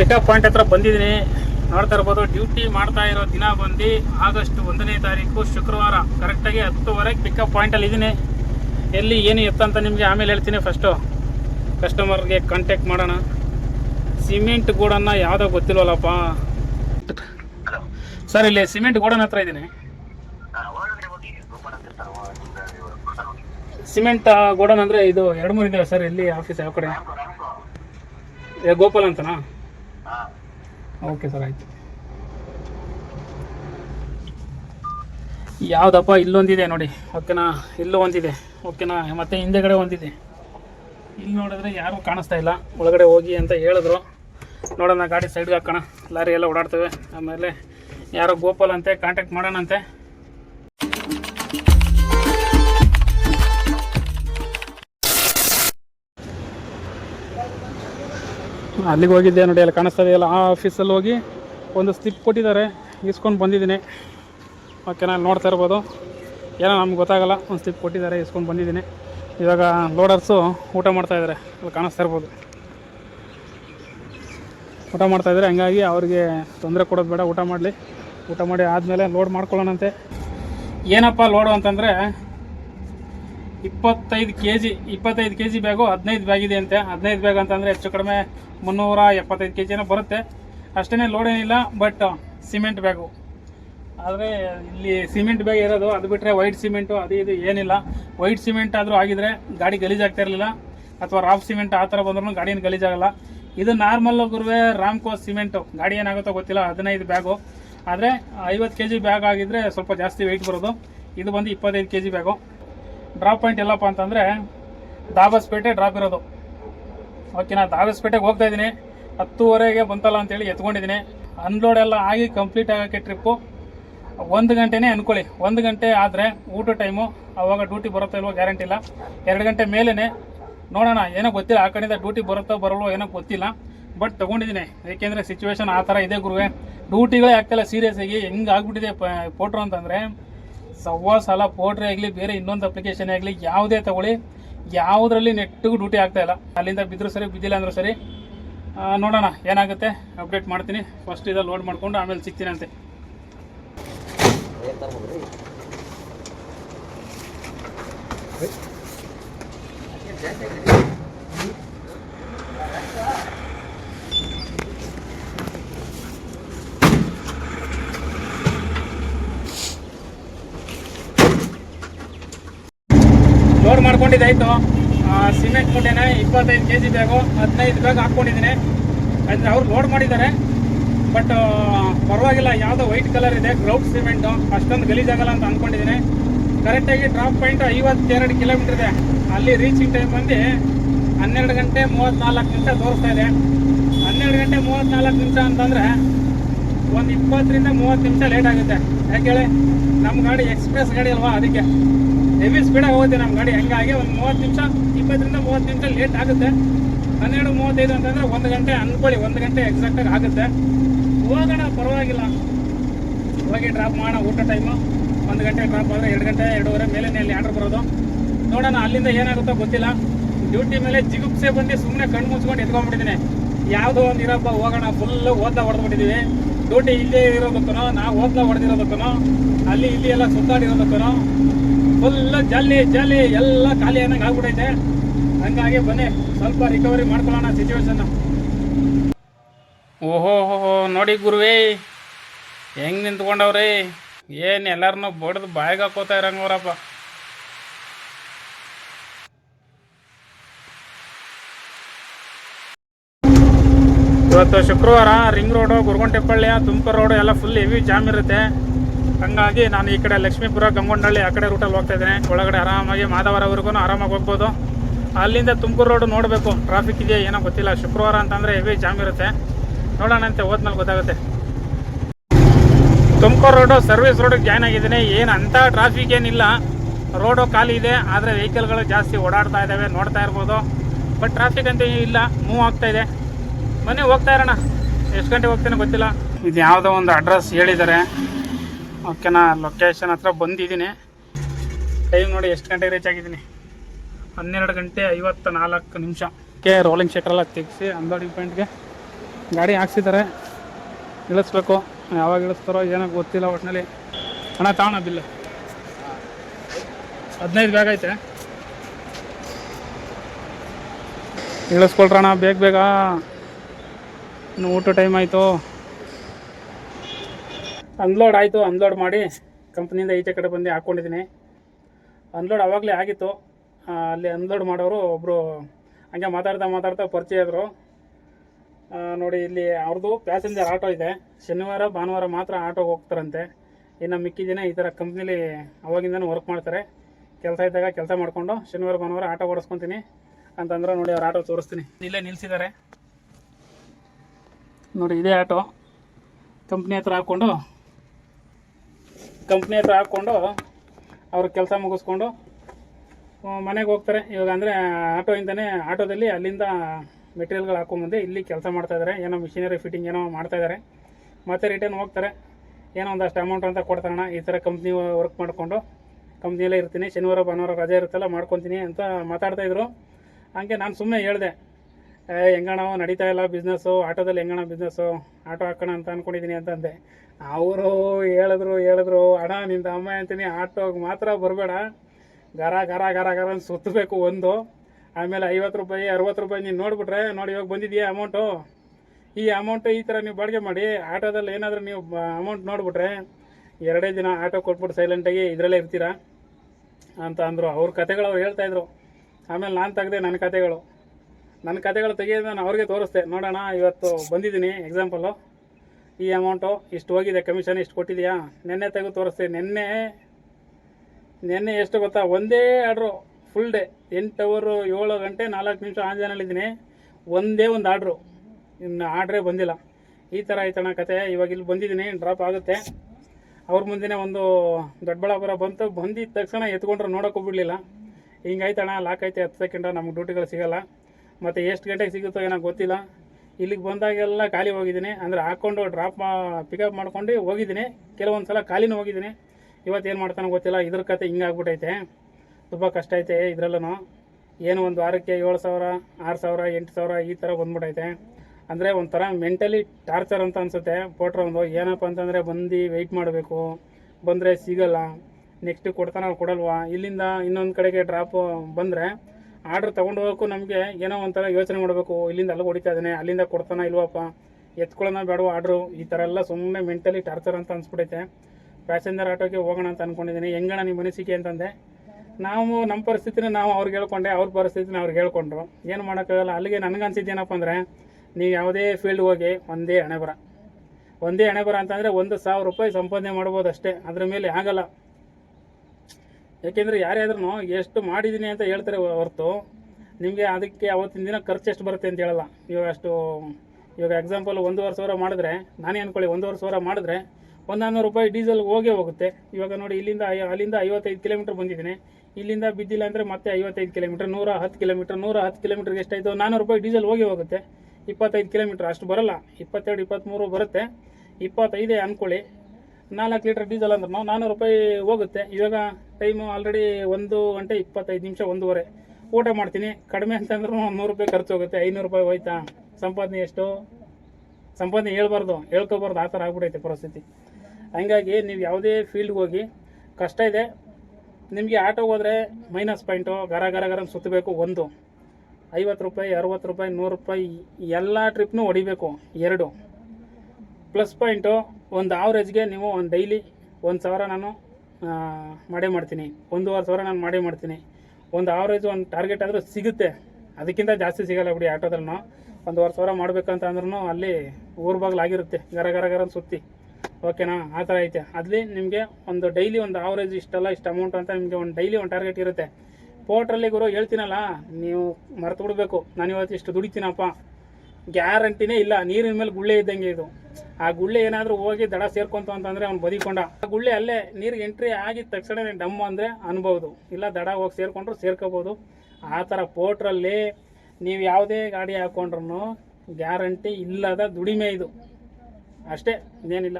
Pickup point ಹತ್ರ ಬಂದಿದ್ದೀನಿ. ನೋಡ್ತಾ ಇರ್ಬೋದು ಡ್ಯೂಟಿ ಮಾಡ್ತಾ ಇರೋ ದಿನ ಬಂದು ಆಗಸ್ಟ್ ಒಂದನೇ ತಾರೀಕು ಶುಕ್ರವಾರ ಕರೆಕ್ಟಾಗಿ ಹತ್ತುವರೆಗೆ ಪಿಕಪ್ ಪಾಯಿಂಟಲ್ಲಿ ಇದ್ದೀನಿ ಎಲ್ಲಿ ಏನು ಎತ್ತಂತ ನಿಮಗೆ ಆಮೇಲೆ ಹೇಳ್ತೀನಿ ಫಸ್ಟು ಕಸ್ಟಮರ್ಗೆ ಕಾಂಟ್ಯಾಕ್ಟ್ ಮಾಡೋಣ. ಸಿಮೆಂಟ್ ಗೋಡನ್ನ ಯಾವುದೋ ಗೊತ್ತಿಲ್ವಲ್ಲಪ್ಪ? ಸರ್ ಇಲ್ಲಿ ಸಿಮೆಂಟ್ ಗೋಡನ್ ಹತ್ರ ಇದ್ದೀನಿ ಸಿಮೆಂಟ್ ಗೋಡನ್ ಅಂದರೆ ಇದು ಎರಡು ಮೂರು ಇದ್ದಾವೆ ಸರ್ ಎಲ್ಲಿ ಆಫೀಸ್ ಯಾವ ಕಡೆ? ಗೋಪಾಲ್ ಅಂತನಾ? ಓಕೆ ಸರ್ ಆಯಿತು. ಯಾವುದಪ್ಪ, ಇಲ್ಲೊಂದಿದೆ ನೋಡಿ. ಓಕೆನಾ ಇಲ್ಲೂ ಒಂದಿದೆ. ಓಕೆನಾ ಮತ್ತೆ ಹಿಂದೆಗಡೆ ಒಂದಿದೆ. ಇಲ್ಲಿ ನೋಡಿದ್ರೆ ಯಾರೂ ಕಾಣಿಸ್ತಾ ಇಲ್ಲ. ಒಳಗಡೆ ಹೋಗಿ ಅಂತ ಹೇಳಿದ್ರು. ನೋಡೋಣ, ಗಾಡಿ ಸೈಡ್ಗೆ ಹಾಕೋಣ. ಲಾರಿ ಎಲ್ಲ ಓಡಾಡ್ತವೆ. ಆಮೇಲೆ ಯಾರೋ ಗೋಪಾಲ್ ಅಂತೆ ಕಾಂಟ್ಯಾಕ್ಟ್ ಮಾಡೋಣಂತೆ. ಅಲ್ಲಿಗೆ ಹೋಗಿದ್ದೆ ನೋಡಿ, ಅಲ್ಲಿ ಕಾಣಿಸ್ತಾ ಇದೆಯಲ್ಲ ಆ ಆಫೀಸಲ್ಲಿ ಹೋಗಿ ಒಂದು ಸ್ಲಿಪ್ ಕೊಟ್ಟಿದ್ದಾರೆ. ಇಸ್ಕೊಂಡು ಬಂದಿದ್ದೀನಿ. ಓಕೆನಾ ನಾನು ನೋಡ್ತಾ ಇರ್ಬೋದು. ಏನೋ ನಮ್ಗೆ ಗೊತ್ತಾಗಲ್ಲ, ಒಂದು ಸ್ಲಿಪ್ ಕೊಟ್ಟಿದ್ದಾರೆ ಇಸ್ಕೊಂಡು ಬಂದಿದ್ದೀನಿ. ಇವಾಗ ಲೋಡರ್ಸು ಊಟ ಮಾಡ್ತಾಯಿದ್ದಾರೆ ಅಲ್ಲಿ ಕಾಣಿಸ್ತಾ ಇರ್ಬೋದು. ಊಟ ಮಾಡ್ತಾ ಇದ್ದಾರೆ. ಹಂಗಾಗಿ ಅವ್ರಿಗೆ ತೊಂದರೆ ಕೊಡೋದು ಬೇಡ, ಊಟ ಮಾಡಲಿ. ಊಟ ಮಾಡಿ ಆದಮೇಲೆ ಲೋಡ್ ಮಾಡ್ಕೊಳ್ಳೋಣಂತೆ. ಏನಪ್ಪ ಲೋಡು ಅಂತಂದರೆ ಇಪ್ಪತ್ತೈದು ಕೆ ಜಿ ಇಪ್ಪತ್ತೈದು ಕೆ ಜಿ ಬ್ಯಾಗು ಹದಿನೈದು ಬ್ಯಾಗ್ ಇದೆ ಅಂತೆ. ಹದಿನೈದು ಬ್ಯಾಗ್ ಅಂತಂದರೆ ಹೆಚ್ಚು ಕಡಿಮೆ ಮುನ್ನೂರ ಎಪ್ಪತ್ತೈದು ಕೆ ಜಿನ ಬರುತ್ತೆ. ಅಷ್ಟೇ ಲೋಡ್ ಏನಿಲ್ಲ ಬಟ್ ಸಿಮೆಂಟ್ ಬ್ಯಾಗು. ಆದರೆ ಇಲ್ಲಿ ಸಿಮೆಂಟ್ ಬ್ಯಾಗ್ ಇರೋದು, ಅದು ಬಿಟ್ಟರೆ ವೈಟ್ ಸಿಮೆಂಟು ಅದು ಇದು ಏನಿಲ್ಲ. ವೈಟ್ ಸಿಮೆಂಟ್ ಆದರೂ ಆಗಿದ್ರೆ ಗಾಡಿ ಗಲೀಜಾಗ್ತಾ ಇರಲಿಲ್ಲ. ಅಥವಾ ರಾಫ್ ಸಿಮೆಂಟ್ ಆ ಥರ ಬಂದ್ರೂ ಗಾಡಿನ ಗಲೀಜಾಗಲ್ಲ ಇದು ನಾರ್ಮಲ್ ಗುರುವೆ ರಾಮ್ಕೋ ಸಿಮೆಂಟು ಗಾಡಿ ಏನಾಗುತ್ತೋ ಗೊತ್ತಿಲ್ಲ, ಹದಿನೈದು ಬ್ಯಾಗು. ಆದರೆ ಐವತ್ತು ಕೆ ಜಿ ಬ್ಯಾಗ್ ಆಗಿದ್ದರೆ ಸ್ವಲ್ಪ ಜಾಸ್ತಿ ವೆಯ್ಟ್ ಬರೋದು. ಇದು ಬಂದು ಇಪ್ಪತ್ತೈದು K G bag. Drop point ಎಲ್ಲಪ್ಪ ಅಂತಂದರೆ ದಾಬಸ್ಪೇಟೆ ಡ್ರಾಪ್ ಇರೋದು. ಓಕೆ ನಾ ದಾಬಸ್ಪೇಟೆಗೆ ಹೋಗ್ತಾ ಇದ್ದೀನಿ. ಹತ್ತುವರೆಗೆ ಬಂತಲ್ಲ ಅಂತೇಳಿ ಎತ್ಕೊಂಡಿದ್ದೀನಿ. ಅನ್ಲೋಡ್ ಎಲ್ಲ ಆಗಿ ಕಂಪ್ಲೀಟ್ ಆಗೋಕ್ಕೆ ಟ್ರಿಪ್ಪು ಒಂದು ಗಂಟೆನೇ ಅಂದ್ಕೊಳ್ಳಿ ಒಂದು ಗಂಟೆ ಆದರೆ ಊಟ ಟೈಮು ಅವಾಗ ಡ್ಯೂಟಿ ಬರುತ್ತೋ ಇಲ್ವೋ ಗ್ಯಾರಂಟಿ ಇಲ್ಲ. ಎರಡು ಗಂಟೆ ಮೇಲೇ ನೋಡೋಣ. ಏನೋ ಗೊತ್ತಿಲ್ಲ. ಆ ಕಡೆಯಿಂದ ಡ್ಯೂಟಿ ಬರುತ್ತೋ ಬರಲ್ವೋ ಏನೋ ಗೊತ್ತಿಲ್ಲ. ಬಟ್ ತೊಗೊಂಡಿದ್ದೀನಿ. ಏಕೆಂದರೆ ಸಿಚುವೇಶನ್ ಆ ಥರ ಇದೆ ಗುರುವೆ. ಡ್ಯೂಟಿಗಳೇ ಆಗ್ತಾಯಿಲ್ಲ ಸೀರಿಯಸ್ ಆಗಿ ಹೆಂಗೆ ಆಗ್ಬಿಟ್ಟಿದೆ ಪೋಟ್ರು ಅಂತಂದರೆ ಸವ್ವಾ ಸಾಲ ಪೋಟ್ರೆ ಆಗಲಿ, ಬೇರೆ ಇನ್ನೊಂದು ಅಪ್ಲಿಕೇಶನ್ ಆಗಲಿ, ಯಾವುದೇ ತಗೊಳ್ಳಿ, ಯಾವುದರಲ್ಲಿ ನೆಟ್ಟಿಗೂ ಡ್ಯೂಟಿ ಆಗ್ತಾ ಇಲ್ಲ. ಅಲ್ಲಿಂದ ಬಿದ್ದರೂ ಸರಿ, ಬಿದ್ದಿಲ್ಲ ಅಂದರೂ ಸರಿ ನೋಡೋಣ, ಏನಾಗುತ್ತೆ ಅಪ್ಡೇಟ್ ಮಾಡ್ತೀನಿ. ಫಸ್ಟ್ ಇದು ಲೋಡ್ ಮಾಡಿಕೊಂಡು ಆಮೇಲೆ ಸಿಗ್ತೀನಿ ಅಂತೆ. ಲೋಡ್ ಮಾಡ್ಕೊಂಡಿದ್ದಾಯ್ತು ಸಿಮೆಂಟ್ ಮುಂಡೆನೆ ಇಪ್ಪತ್ತೈದು ಕೆ ಜಿ ಬ್ಯಾಗು, ಹದಿನೈದು ಬ್ಯಾಗ್ ಹಾಕ್ಕೊಂಡಿದ್ದೀನಿ. ಅಂದರೆ ಅವ್ರು ಲೋಡ್ ಮಾಡಿದ್ದಾರೆ. ಬಟ್ ಪರವಾಗಿಲ್ಲ, ಯಾವುದೋ ವೈಟ್ ಕಲರ್ ಇದೆ ಗ್ರೌಂಡ್ ಸಿಮೆಂಟು ಅಷ್ಟೊಂದು ಗಲೀಜಾಗಲ್ಲ ಅಂತ ಅಂದ್ಕೊಂಡಿದ್ದೀನಿ ಕರೆಕ್ಟಾಗಿ ಡ್ರಾಪ್ ಪಾಯಿಂಟ್ ಐವತ್ತೆರಡು ಕಿಲೋಮೀಟರ್ ಇದೆ. ಅಲ್ಲಿ ರೀಚಿಂಗ್ ಟೈಮ್ ಬಂದು ಹನ್ನೆರಡು ಗಂಟೆ ಮೂವತ್ತ್ನಾಲ್ಕು ನಿಮಿಷ ತೋರಿಸ್ತಾ ಇದೆ. ಹನ್ನೆರಡು ಗಂಟೆ ಮೂವತ್ತ್ನಾಲ್ಕು ನಿಮಿಷ ಅಂತಂದರೆ ಒಂದು ಇಪ್ಪತ್ತರಿಂದ ಮೂವತ್ತು ನಿಮಿಷ ಲೇಟ್ ಆಗುತ್ತೆ. ಯಾಕೆ ಹೇಳಿ? ನಮ್ಮ ಗಾಡಿ ಎಕ್ಸ್ಪ್ರೆಸ್ ಗಾಡಿ ಅಲ್ವಾ ಅದಕ್ಕೆ. ಹೆವಿ ಸ್ಪೀಡಾಗಿ ಹೋಗುತ್ತೆ ನಮ್ಮ ಗಾಡಿ. ಹಂಗಾಗಿ ಒಂದು ಮೂವತ್ತು ನಿಮಿಷ, ಇಪ್ಪತ್ತರಿಂದ ಮೂವತ್ತು ನಿಮಿಷ ಲೇಟ್ ಆಗುತ್ತೆ. ಹನ್ನೆರಡು, ಮೂವತ್ತೈದು ಅಂತಂದರೆ ಒಂದು ಗಂಟೆ ಅಂದ್ಕೊಳ್ಳಿ ಒಂದು ಗಂಟೆ ಎಕ್ಸಾಕ್ಟಾಗಿ ಆಗುತ್ತೆ. ಹೋಗೋಣ, ಪರವಾಗಿಲ್ಲ. ಹೋಗಿ ಡ್ರಾಪ್ ಮಾಡೋಣ, ಊಟ ಟೈಮು ಒಂದು ಗಂಟೆ ಡ್ರಾಪ್ ಆದರೆ ಎರಡು ಗಂಟೆ, ಎರಡೂವರೆ ಮೇಲೆ ಅಲ್ಲಿ ಆರ್ಡರ್ ಬರೋದು. ನೋಡೋಣ, ಅಲ್ಲಿಂದ ಏನಾಗುತ್ತೋ ಗೊತ್ತಿಲ್ಲ. ಡ್ಯೂಟಿ ಮೇಲೆ ಜಿಗುಪ್ಸೆ ಬಂದು ಸುಮ್ಮನೆ ಕಣ್ಣು ಮುಚ್ಕೊಂಡು ಎತ್ಕೊಂಡ್ಬಿಟ್ಟಿದ್ದೀನಿ ಯಾವುದೋ ಒಂದು ಇರಪ್ಪ, ಹೋಗೋಣ. ಫುಲ್ಲು ಓದ್ತಾ ಹೊಡೆದ್ಬಿಟ್ಟಿದ್ದೀವಿ ಡ್ಯೂಟಿ ಇಲ್ಲೇ ಇರೋದಕ್ಕೂ ನಾವು ಹೋದ್ಲ ಹೊಡೆದಿರೋದಕ್ಕೂ ಅಲ್ಲಿ ಇಲ್ಲಿ ಎಲ್ಲ ಸುತ್ತಾಡಿರೋದಕ್ಕೂ ಫುಲ್ಲ ಜಲ್ಲಿ ಜಲ್ಲಿ ಎಲ್ಲ ಖಾಲಿ ಅನ್ನಂಗೆ ಆಗ್ಬಿಟ್ಟೈತೆ ಹಂಗಾಗಿ ಬನ್ನಿ, ಸ್ವಲ್ಪ ರಿಕವರಿ ಮಾಡ್ಕೊಳ್ಳೋಣ ಸಿಚುವೇಶನ್ನ ಓಹೋ ನೋಡಿ ಗುರುವೇ, ಹೆಂಗೆ ನಿಂತ್ಕೊಂಡವ್ರಿ? ಏನು ಎಲ್ಲರನ್ನೂ ಬಡ್ದು ಬಾಯಿಗೆ ಹಾಕೋತಾ ಇರಂಗವ್ರಪ್ಪ ಇವತ್ತು ಶುಕ್ರವಾರ ರಿಂಗ್ ರೋಡು ಗುರುಗೊಂಟೆಪ್ಪಳ್ಳಿಯ ತುಮಕೂರು ರೋಡು ಎಲ್ಲ ಫುಲ್ ಹೆವಿ ಜಾಮ್ ಇರುತ್ತೆ. ಹಂಗಾಗಿ ನಾನು ಈ ಕಡೆ ಲಕ್ಷ್ಮೀಪುರ ಗಂಗೊಂಡಳ್ಳಿ ಆ ಕಡೆ ರೂಟಲ್ಲಿ ಹೋಗ್ತಾ ಇದ್ದೇನೆ. ಒಳಗಡೆ ಆರಾಮಾಗಿ ಮಾದವರವರೆಗೂ ಆರಾಮಾಗಿ ಹೋಗ್ಬೋದು. ಅಲ್ಲಿಂದ ತುಮಕೂರು ರೋಡು ನೋಡಬೇಕು. ಟ್ರಾಫಿಕ್ ಇದೆಯಾ ಏನೋ ಗೊತ್ತಿಲ್ಲ. ಶುಕ್ರವಾರ ಅಂತಂದರೆ ಹೆವಿ ಜಾಮ್ ಇರುತ್ತೆ. ನೋಡೋಣಂತೆ ಹೋದ್ಮೇಲೆ ಗೊತ್ತಾಗುತ್ತೆ. ತುಮಕೂರು ರೋಡು ಸರ್ವಿಸ್ ರೋಡಿಗೆ ಜಾಯ್ನ್ ಆಗಿದ್ದೀನಿ. ಏನು ಅಂಥ ಟ್ರಾಫಿಕ್ ಏನಿಲ್ಲ. ರೋಡು ಖಾಲಿ ಇದೆ. ಆದರೆ ವೆಹಿಕಲ್ಗಳು ಜಾಸ್ತಿ ಓಡಾಡ್ತಾ ಇದ್ದಾವೆ ನೋಡ್ತಾ ಇರ್ಬೋದು. ಬಟ್ ಟ್ರಾಫಿಕ್ ಅಂತ ಇಲ್ಲ. ಮೂವ್ ಆಗ್ತಾ ಇದೆ. ಬನ್ನಿ ಹೋಗ್ತಾ ಇರೋಣ. ಎಷ್ಟು ಗಂಟೆ ಹೋಗ್ತೇನೆ ಗೊತ್ತಿಲ್ಲ. ಇದು ಯಾವುದೋ ಒಂದು ಅಡ್ರೆಸ್ ಹೇಳಿದ್ದಾರೆ. ಓಕೆನಾ ಲೊಕೇಶನ್ ಹತ್ರ ಬಂದಿದ್ದೀನಿ. ಟೈಮ್ ನೋಡಿ ಎಷ್ಟು ಗಂಟೆಗೆ ರೀಚ್ ಆಗಿದ್ದೀನಿ. ಹನ್ನೆರಡು ಗಂಟೆ ಐವತ್ತ ನಾಲ್ಕು ನಿಮಿಷ ಓಕೆ ರೋಲಿಂಗ್ ಶಟರ್ ತೆಗಿಸಿ ಅಂದೋಡಿ ಪಾಯಿಂಟ್ಗೆ ಗಾಡಿ ಹಾಕ್ಸಿದ್ದಾರೆ. ಇಳಿಸ್ಬೇಕು. ಯಾವಾಗ ಇಳಿಸ್ತಾರೋ ಏನೋ ಗೊತ್ತಿಲ್ಲ ಒಟ್ಟಿನಲ್ಲಿ ಅಣ್ಣ ತಾಣ ಬಿಲ್ಲು ಹದಿನೈದು ಬ್ಯಾಗ್ ಐತೆ. ಇಳಿಸ್ಕೊಳ್ರಣ ಬೇಗ ಬೇಗ. ಇನ್ನು ಊಟ ಟೈಮ್ ಆಯಿತು. ಅನ್ಲೋಡ್ ಆಯಿತು ಅನ್ಲೋಡ್ ಮಾಡಿ ಕಂಪ್ನಿಯಿಂದ ಈಚೆ ಕಡೆ ಬಂದು ಹಾಕ್ಕೊಂಡಿದ್ದೀನಿ ಅನ್ಲೋಡ್ ಆವಾಗಲೇ ಆಗಿತ್ತು. ಅಲ್ಲಿ ಅನ್ಲೋಡ್ ಮಾಡೋರು ಒಬ್ಬರು ಹಂಗೆ ಮಾತಾಡ್ತಾ ಮಾತಾಡ್ತಾ ಪರಿಚಯ ಆದರು ನೋಡಿ, ಇಲ್ಲಿ ಅವ್ರದ್ದು ಪ್ಯಾಸೆಂಜರ್ ಆಟೋ ಇದೆ. ಶನಿವಾರ, ಭಾನುವಾರ ಮಾತ್ರ ಆಟೋಗೆ ಹೋಗ್ತಾರಂತೆ. ಇನ್ನು ಮಿಕ್ಕಿ ಈ ಥರ ಕಂಪ್ನಿಲಿ ಅವಾಗಿಂದನೂ ವರ್ಕ್ ಮಾಡ್ತಾರೆ. ಕೆಲಸ ಇದ್ದಾಗ ಕೆಲಸ ಮಾಡಿಕೊಂಡು ಶನಿವಾರ, ಭಾನುವಾರ ಆಟೋ ಓಡಿಸ್ಕೊತೀನಿ. ಅಂತಂದ್ರೆ ನೋಡಿ ಅವ್ರ ಆಟೋ ತೋರಿಸ್ತೀನಿ. ಇಲ್ಲೇ ನಿಲ್ಲಿಸಿದ್ದಾರೆ ನೋಡಿ, ಇದೇ ಆಟೋ. ಕಂಪ್ನಿ ಹತ್ರ ಹಾಕ್ಕೊಂಡು, ಕಂಪ್ನಿ ಹತ್ರ ಹಾಕ್ಕೊಂಡು ಅವ್ರ ಕೆಲಸ ಮುಗಿಸ್ಕೊಂಡು ಮನೆಗೆ ಹೋಗ್ತಾರೆ. ಇವಾಗ ಅಂದರೆ ಆಟೋಯಿಂದನೇ, ಆಟೋದಲ್ಲಿ ಅಲ್ಲಿಂದ ಮೆಟೀರಿಯಲ್ಗಳು ಹಾಕೊಂಬಂದು ಇಲ್ಲಿ ಕೆಲಸ ಮಾಡ್ತಾಯಿದ್ದಾರೆ ಏನೋ ಮಿಷಿನರಿ ಫಿಟ್ಟಿಂಗ್ ಏನೋ ಮಾಡ್ತಾಯಿದ್ದಾರೆ ಮತ್ತೆ ರಿಟರ್ನ್ ಹೋಗ್ತಾರೆ. ಏನೋ ಒಂದಷ್ಟು ಅಮೌಂಟ್ ಅಂತ ಕೊಡ್ತಾರಣ ಈ ಥರ ಕಂಪ್ನಿ ವರ್ಕ್ ಮಾಡಿಕೊಂಡು ಕಂಪ್ನಿಯಲ್ಲೇ ಇರ್ತೀನಿ. ಶನಿವಾರ, ಭಾನುವಾರ ರಜೆ ಇರುತ್ತಲ್ಲ, ಮಾಡ್ಕೊತೀನಿ ಅಂತ ಮಾತಾಡ್ತಾಯಿದ್ರು ಹಂಗೆ ನಾನು ಸುಮ್ಮನೆ ಹೇಳಿದೆ. ಹೆಂಗಣ ನಡೀತಾ ಇಲ್ಲ ಬಿಸ್ನೆಸ್ಸು ಆಟೋದಲ್ಲಿ ಹೆಂಗಣ ಬಿಸ್ನೆಸ್ಸು ಆಟೋ ಹಾಕೋಣ ಅಂತ ಅಂದ್ಕೊಂಡಿದ್ದೀನಿ ಅಂತಂದೆ. ಅವರು ಹೇಳಿದ್ರು ಹೇಳಿದ್ರು, ಅಣ್ಣ, ನಿಂದ ಅಮ್ಮ ಅಂತೀನಿ, ಆಟೋಗೆ ಮಾತ್ರ ಬರಬೇಡ. ಗರ ಗರ ಗರ ಗರ ಅಂತ ಸುತ್ತಬೇಕು ಒಂದು. ಆಮೇಲೆ ಐವತ್ತು ರೂಪಾಯಿ, ಅರವತ್ತು ರೂಪಾಯಿ ನೀನು ನೋಡಿಬಿಟ್ರೆ, ನೋಡಿ ಇವಾಗ ಬಂದಿದೆಯಾ ಅಮೌಂಟು ಈ ಅಮೌಂಟು ಈ ಥರ ನೀವು ಬಾಡಿಗೆ ಮಾಡಿ, ಆಟೋದಲ್ಲಿ ಏನಾದರೂ ನೀವು ಅಮೌಂಟ್ ನೋಡಿಬಿಟ್ರೆ, ಎರಡೇ ದಿನ ಆಟೋ ಕೊಟ್ಬಿಟ್ಟು ಸೈಲೆಂಟಾಗಿ ಇದರಲ್ಲೇ ಇರ್ತೀರಾ? ಅಂತ ಅಂದರು. ಅವ್ರ ಕತೆಗಳು ಅವ್ರು ಹೇಳ್ತಾಯಿದ್ರು ಆಮೇಲೆ ನಾನು ತೆಗ್ದೆ ನನ್ನ ಕತೆಗಳು. ನನ್ನ ಕತೆಗಳು ತೆಗೆಯೋದು ನಾನು ಅವ್ರಿಗೆ ತೋರಿಸ್ದೆ ನೋಡೋಣ, ಇವತ್ತು ಬಂದಿದ್ದೀನಿ ಎಕ್ಸಾಂಪಲು ಈ ಅಮೌಂಟು ಇಷ್ಟು ಹೋಗಿದೆ ಕಮಿಷನ್ ಇಷ್ಟು ಕೊಟ್ಟಿದೆಯಾ? ನೆನ್ನೆ ತೆಗೆದು ತೋರಿಸ್ದೆ ನೆನ್ನೆ ನೆನ್ನೆ ಎಷ್ಟು ಗೊತ್ತಾ? ಒಂದೇ ಆರ್ಡ್ರು ಫುಲ್ ಡೇ ಎಂಟು ಅವರು, ಏಳು ಗಂಟೆ, ನಾಲ್ಕು ನಿಮಿಷ ಆನ್ಲೈನಲ್ಲಿದ್ದೀನಿ ಒಂದೇ ಒಂದು ಆರ್ಡ್ರು ಇನ್ನು ಆರ್ಡ್ರೇ ಬಂದಿಲ್ಲ. ಈ ಥರ ಆಯ್ತಣ್ಣ ಕತೆ. ಇವಾಗ ಇಲ್ಲಿ ಬಂದಿದ್ದೀನಿ ಡ್ರಾಪ್ ಆಗುತ್ತೆ. ಅವ್ರ ಮುಂದೆನೇ ಒಂದು ದೊಡ್ಡಬಳ್ಳಾಪುರ ಬಂತು. ಬಂದಿದ್ದ ತಕ್ಷಣ ಎತ್ಕೊಂಡ್ರೆ ನೋಡೋಕೆ ಬಿಡಲಿಲ್ಲ ಹಿಂಗಾಯ್ತಣ್ಣ ಲಾಕ್ ಐತೆ ಹತ್ತು ಸೆಕೆಂಡ ನಮ್ಗೆ ಡ್ಯೂಟಿಗಳು ಸಿಗಲ್ಲ. ಮತ್ತು ಎಷ್ಟು ಗಂಟೆಗೆ ಸಿಗುತ್ತೋ ಏನೋ ಗೊತ್ತಿಲ್ಲ. ಇಲ್ಲಿಗೆ ಬಂದಾಗೆಲ್ಲ ಖಾಲಿ ಹೋಗಿದ್ದೀನಿ. ಅಂದರೆ ಹಾಕ್ಕೊಂಡು ಡ್ರಾಪ್ ಮಾ ಪಿಕಪ್ ಮಾಡ್ಕೊಂಡು ಹೋಗಿದ್ದೀನಿ. ಕೆಲವೊಂದು ಸಲ ಖಾಲಿನೂ ಹೋಗಿದ್ದೀನಿ. ಇವತ್ತು ಏನು ಮಾಡ್ತಾನೋ ಗೊತ್ತಿಲ್ಲ. ಇದ್ರ ಕತೆ ಹಿಂಗಾಗ್ಬಿಟ್ಟೈತೆ ತುಂಬ ಕಷ್ಟ ಐತೆ ಇದರಲ್ಲೂ ಏನು ಒಂದು ವಾರಕ್ಕೆ ಏಳು ಸಾವಿರ, ಆರು ಸಾವಿರ, ಎಂಟು ಸಾವಿರ ಈ ಥರ ಬಂದ್ಬಿಟ್ಟೈತೆ ಅಂದರೆ ಒಂಥರ ಮೆಂಟಲಿ ಟಾರ್ಚರ್ ಅಂತ ಅನಿಸುತ್ತೆ. ಪೋಟ್ರ ಒಂದು, ಏನಪ್ಪ ಅಂತಂದರೆ ಬಂದು ವೆಯ್ಟ್ ಮಾಡಬೇಕು. ಬಂದರೆ ಸಿಗಲ್ಲ. ನೆಕ್ಸ್ಟ್ ಕೊಡ್ತಾನ ಕೊಡಲ್ವಾ? ಇಲ್ಲಿಂದ ಇನ್ನೊಂದು ಕಡೆಗೆ ಡ್ರಾಪು ಬಂದರೆ ಆರ್ಡ್ರ್ ತೊಗೊಂಡು ಹೋಗೋಕ್ಕೂ ನಮಗೆ ಏನೋ ಒಂಥರ ಯೋಚನೆ ಮಾಡಬೇಕು ಇಲ್ಲಿಂದ ಅಲ್ಲಿಗೆ ಹೊಡಿತಾ ಇದ್ದಾನೆ ಅಲ್ಲಿಂದ ಕೊಡ್ತಾನ ಇಲ್ವಪ್ಪ ಎತ್ಕೊಳ್ಳೋಣ ಬೇಡವ ಆರ್ಡ್ರು, ಈ ಥರ ಎಲ್ಲ ಸುಮ್ಮನೆ ಮೆಂಟಲಿ ಟಾರ್ಚರ್ ಅಂತ ಅನ್ಸ್ಬಿಟ್ಟೈತೆ ಪ್ಯಾಸೆಂಜರ್ ಆಟೋಗೆ ಹೋಗೋಣ ಅಂತ ಅಂದ್ಕೊಂಡಿದ್ದೀನಿ ಹೆಂಗಣ ನಿಮ್ಮ ಮನಸ್ಸಿಗೆ ಅಂತಂದೆ. ನಾವು ನಮ್ಮ ಪರಿಸ್ಥಿತಿನ ನಾವು ಅವ್ರಿಗೆ ಹೇಳ್ಕೊಂಡೆ, ಅವ್ರ ಪರಿಸ್ಥಿತಿನ ಅವ್ರಿಗೆ ಹೇಳ್ಕೊಂಡ್ರು. ಏನು ಮಾಡೋಕ್ಕಾಗಲ್ಲ, ಅಲ್ಲಿಗೆ ನನಗೆ ಅನ್ಸಿದ್ದೇನಪ್ಪ ಅಂದರೆ, ನೀವು ಯಾವುದೇ ಫೀಲ್ಡ್ ಹೋಗಿ ಒಂದೇ ಹಣೆ ಬರ ಒಂದೇ ಹಣೆ ಬರ ಅಂತಂದರೆ ಒಂದು ಸಾವಿರ ರೂಪಾಯಿ ಸಂಪಾದನೆ ಮಾಡ್ಬೋದು ಅಷ್ಟೇ ಅದ್ರ ಮೇಲೆ ಆಗಲ್ಲ. ಯಾಕೆಂದರೆ ಯಾರ್ಯಾದ್ರೂ ಎಷ್ಟು ಮಾಡಿದ್ದೀನಿ ಅಂತ ಹೇಳ್ತಾರೆ ಹೊರತು, ನಿಮಗೆ ಅದಕ್ಕೆ ಅವತ್ತಿನ ದಿನ ಖರ್ಚು ಎಷ್ಟು ಬರುತ್ತೆ ಅಂತ ಹೇಳಲ್ಲ. ಇವಾಗ ಅಷ್ಟು, ಇವಾಗ ಎಕ್ಸಾಂಪಲ್ ಒಂದೂವರೆ ಸಾವಿರ ಮಾಡಿದ್ರೆ, ನಾನೇ ಅಂದ್ಕೊಳ್ಳಿ ಒಂದೂವರೆ ಸಾವಿರ ಮಾಡಿದ್ರೆ ಒಂದು ನಾನ್ನೂರು ರೂಪಾಯಿ ಡೀಸೆಲ್ ಹೋಗೇ ಹೋಗುತ್ತೆ. ಇವಾಗ ನೋಡಿ ಇಲ್ಲಿಂದ ಅಲ್ಲಿಂದ ಐವತ್ತೈದು ಕಿಲೋಮೀಟ್ರ್ ಬಂದಿದ್ದೀನಿ. ಇಲ್ಲಿಂದ ಬಿದ್ದಿಲ್ಲ ಅಂದರೆ ಮತ್ತೆ ಐವತ್ತೈದು ಕಿಲೋಮೀಟ್ರ್ ನೂರ ಹತ್ತು ಕಿಲೋಮೀಟ್ರ್ ನೂರ ಹತ್ತು ಕಿಲೋಮೀಟ್ರಿಗೆ ಎಷ್ಟಾಯಿತು? ನಾನ್ನೂರು ರೂಪಾಯಿ ಡೀಸೆಲ್ ಹೋಗಿ ಹೋಗುತ್ತೆ. ಇಪ್ಪತ್ತೈದು ಕಿಲೋಮೀಟ್ರ್ ಅಷ್ಟು ಬರಲ್ಲ. ಇಪ್ಪತ್ತೆರಡು ಇಪ್ಪತ್ತ್ಮೂರು ಬರುತ್ತೆ. ಇಪ್ಪತ್ತೈದೇ ಅಂದ್ಕೊಳ್ಳಿ ನಾಲ್ಕು ಲೀಟ್ರ್ ಡೀಸೆಲ್ ಅಂದ್ರೆ. ನಾವು ನಾನ್ನೂರು ರೂಪಾಯಿ ಹೋಗುತ್ತೆ. ಇವಾಗ ಟೈಮು ಆಲ್ರೆಡಿ ಒಂದು ಗಂಟೆ ಇಪ್ಪತ್ತೈದು ನಿಮಿಷ, ಒಂದೂವರೆ. ಊಟ ಮಾಡ್ತೀನಿ. ಕಡಿಮೆ ಅಂತಂದ್ರೂ ನೂರು ರೂಪಾಯಿ ಖರ್ಚು ಹೋಗುತ್ತೆ. ಐನೂರು ರೂಪಾಯಿ ಹೋಯ್ತಾ? ಸಂಪಾದನೆ ಎಷ್ಟು? ಸಂಪಾದನೆ ಹೇಳ್ಬಾರ್ದು. ಹೇಳ್ಕೋಬಾರ್ದು. ಆ ಥರ ಆಗ್ಬಿಟೈತೆ ಪರಿಸ್ಥಿತಿ. ಹಂಗಾಗಿ ನೀವು ಯಾವುದೇ ಫೀಲ್ಡ್ಗೆ ಹೋಗಿ, ಕಷ್ಟ ಇದೆ. ನಿಮಗೆ ಆಟೋ ಹೋದರೆ ಮೈನಸ್ ಪಾಯಿಂಟು ಗರ ಗರ ಗರ ಸುತ್ತಬೇಕು ಒಂದು. ಐವತ್ತು ರೂಪಾಯಿ, ಅರುವತ್ತು ರೂಪಾಯಿ, ನೂರು ರೂಪಾಯಿ, ಎಲ್ಲ ಟ್ರಿಪ್ನೂ ಹೊಡಿಬೇಕು. ಎರಡು. ಪ್ಲಸ್ ಪಾಯಿಂಟು ಒಂದು ಆವ್ರೇಜ್ಗೆ ನೀವು ಒಂದು ಡೈಲಿ ಒಂದು ಸಾವಿರ ನಾನು ಮಾಡಿ ಮಾಡೇ ಮಾಡ್ತೀನಿ. ಒಂದೂವರೆ ಸಾವಿರ ನಾನು ಮಾಡೇ ಮಾಡ್ತೀನಿ. ಒಂದು ಆವ್ರೇಜ್ ಒಂದು ಟಾರ್ಗೆಟ್ ಆದರೂ ಸಿಗುತ್ತೆ. ಅದಕ್ಕಿಂತ ಜಾಸ್ತಿ ಸಿಗಲ್ಲ ಬಿಡಿ ಆಟೋದಲ್ಲೂ ಒಂದೂವರೆ ಸಾವಿರ ಮಾಡಬೇಕಂತಂದ್ರೂ ಅಲ್ಲಿ ಊರು ಬಾಗಿಲು ಆಗಿರುತ್ತೆ. ಗರ ಗರ ಗರ ಸುತ್ತಿ. ಓಕೆನಾ ಆ ಥರ ಐತೆ. ಅಲ್ಲಿ ನಿಮಗೆ ಒಂದು ಡೈಲಿ ಒಂದು ಆವ್ರೇಜ್ ಇಷ್ಟಲ್ಲ, ಇಷ್ಟು ಅಮೌಂಟ್ ಅಂತ ನಿಮಗೆ ಒಂದು ಡೈಲಿ ಒಂದು ಟಾರ್ಗೆಟ್ ಇರುತ್ತೆ. ಪೋರ್ಟ್ರಲ್ಲಿ ಗುರು ಹೇಳ್ತೀನಲ್ಲ, ನೀವು ಮರೆತು ಬಿಡಬೇಕು ನಾನು ಇವತ್ತು ಇಷ್ಟು ದುಡಿತೀನಪ್ಪ. ಗ್ಯಾರಂಟಿನೇ ಇಲ್ಲ. ನೀರಿನ ಮೇಲೆ ಗುಳ್ಳೆ ಇದ್ದಂಗೆ ಇದು. ಆ ಗುಳ್ಳೆ ಏನಾದರೂ ಹೋಗಿ ದಡ ಸೇರ್ಕೊಂತ ಅಂತಂದ್ರೆ ಅವ್ನು ಬದಿಕೊಂಡ. ಆ ಗುಳ್ಳೆ ಅಲ್ಲೇ ನೀರಿಗೆ ಎಂಟ್ರಿ ಆಗಿದ ತಕ್ಷಣ ಡಮ್ ಅಂದರೆ ಅನ್ಬೋದು. ಇಲ್ಲ ದಡ ಹೋಗಿ ಸೇರ್ಕೊಂಡ್ರು ಸೇರ್ಕೋಬೋದು. ಆ ಥರ ಪೋಟ್ರಲ್ಲಿ ನೀವು ಯಾವುದೇ ಗಾಡಿ ಹಾಕ್ಕೊಂಡ್ರು ಗ್ಯಾರಂಟಿ ಇಲ್ಲದ ದುಡಿಮೆ ಇದು. ಅಷ್ಟೇ, ಇನ್ನೇನಿಲ್ಲ.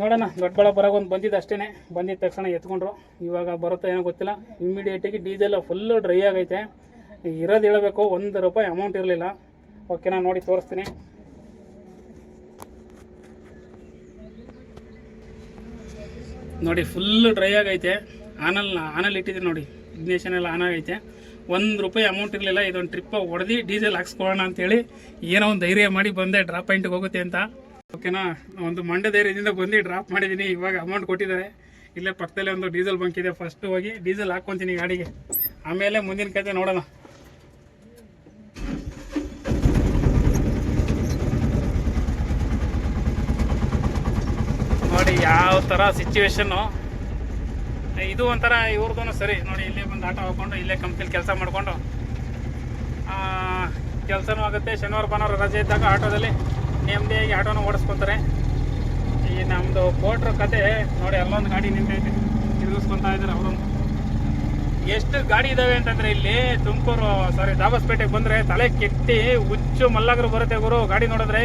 ನೋಡೋಣ, ದೊಡ್ಡಬಳ್ಳಾಪುರಾಗ ಒಂದು ಬಂದಿದ್ದು ಅಷ್ಟೇ ಬಂದಿದ್ದ ತಕ್ಷಣ ಎತ್ಕೊಂಡ್ರು. ಇವಾಗ ಬರುತ್ತೋ ಏನೋ ಗೊತ್ತಿಲ್ಲ. ಇಮ್ಮಿಡಿಯೇಟಾಗಿ ಡೀಸೆಲ್ ಫುಲ್ಲು ಡ್ರೈ ಆಗೈತೆ. ಇರೋದು ಹೇಳಬೇಕು, ಒಂದು ರೂಪಾಯಿ ಅಮೌಂಟ್ ಇರಲಿಲ್ಲ. ಓಕೆನಾ ನೋಡಿ ತೋರಿಸ್ತೀನಿ. ನೋಡಿ ಫುಲ್ ಡ್ರೈ ಆಗೈತೆ. ಆನಲ್ ಆನಲ್ಲಿ ಇಟ್ಟಿದ್ದೀನಿ ನೋಡಿ. ಇಗ್ನೇಷನ್ ಎಲ್ಲ ಆನ್ ಆಗೈತೆ. ಒಂದು ರೂಪಾಯಿ ಅಮೌಂಟ್ ಇರಲಿಲ್ಲ, ಇದೊಂದು ಟ್ರಿಪ್ಪ ಹೊಡೆದು ಡೀಸೆಲ್ ಹಾಕ್ಸ್ಕೊಳ್ಳೋಣ ಅಂತೇಳಿ ಏನೋ ಒಂದು ಧೈರ್ಯ ಮಾಡಿ ಬಂದೆ ಡ್ರಾಪ್ ಪಾಯಿಂಟ್ಗೆ ಹೋಗುತ್ತೆ ಅಂತ. ಓಕೆನಾ ಒಂದು ಮಂಡ್ಯ ಧೈರ್ಯದಿಂದ ಬಂದು ಡ್ರಾಪ್ ಮಾಡಿದ್ದೀನಿ ಇವಾಗ ಅಮೌಂಟ್ ಕೊಟ್ಟಿದ್ದಾರೆ. ಇಲ್ಲೇ ಪಕ್ಕದಲ್ಲೇ ಒಂದು ಡೀಸೆಲ್ ಬಂಕ್ ಇದೆ ಫಸ್ಟ್ ಹೋಗಿ ಡೀಸೆಲ್ ಹಾಕ್ಕೊತೀನಿ ಗಾಡಿಗೆ. ಆಮೇಲೆ ಮುಂದಿನ ಕತೆ ನೋಡೋಣ ನೋಡಿ ಯಾವ ಥರ ಸಿಚುವೇಶನ್ನು ಇದು ಒಂಥರ ಇವ್ರದ್ದು ಸರಿ. ನೋಡಿ, ಇಲ್ಲೇ ಬಂದು ಆಟೋ ಹಾಕೊಂಡು ಇಲ್ಲೇ ಕಂಪ್ನಿಲಿ ಕೆಲಸ ಮಾಡಿಕೊಂಡು. ಕೆಲಸನೂ ಆಗುತ್ತೆ. ಶನಿವಾರ, ಭಾನುವಾರ ರಜೆ ಇದ್ದಾಗ ಆಟೋದಲ್ಲಿ ನೆಮ್ಮದಿಯಾಗಿ ಆಟೋನ ಓಡಿಸ್ಕೊತಾರೆ. ಈ ನಮ್ಮದು ಕೋಟ್ರ ಕತೆ, ನೋಡಿ, ಅಲ್ಲೊಂದು ಗಾಡಿ ನಿಂತೈತೆ ತಿರುಗಿಸ್ಕೊತಾ ಇದ್ದಾರೆ ಅವರು. ಎಷ್ಟು ಗಾಡಿ ಇದಾವೆ ಅಂತಂದ್ರೆ ಇಲ್ಲಿ ತುಮಕೂರು ಸಾರಿ ದಾಬಸ್ಪೇಟೆಗೆ ಬಂದ್ರೆ ತಲೆ ಕೆತ್ತಿ ಹುಚ್ಚು ಮಲ್ಲಗರು ಬರುತ್ತೆ ಗುರು. ಗಾಡಿ ನೋಡಿದ್ರೆ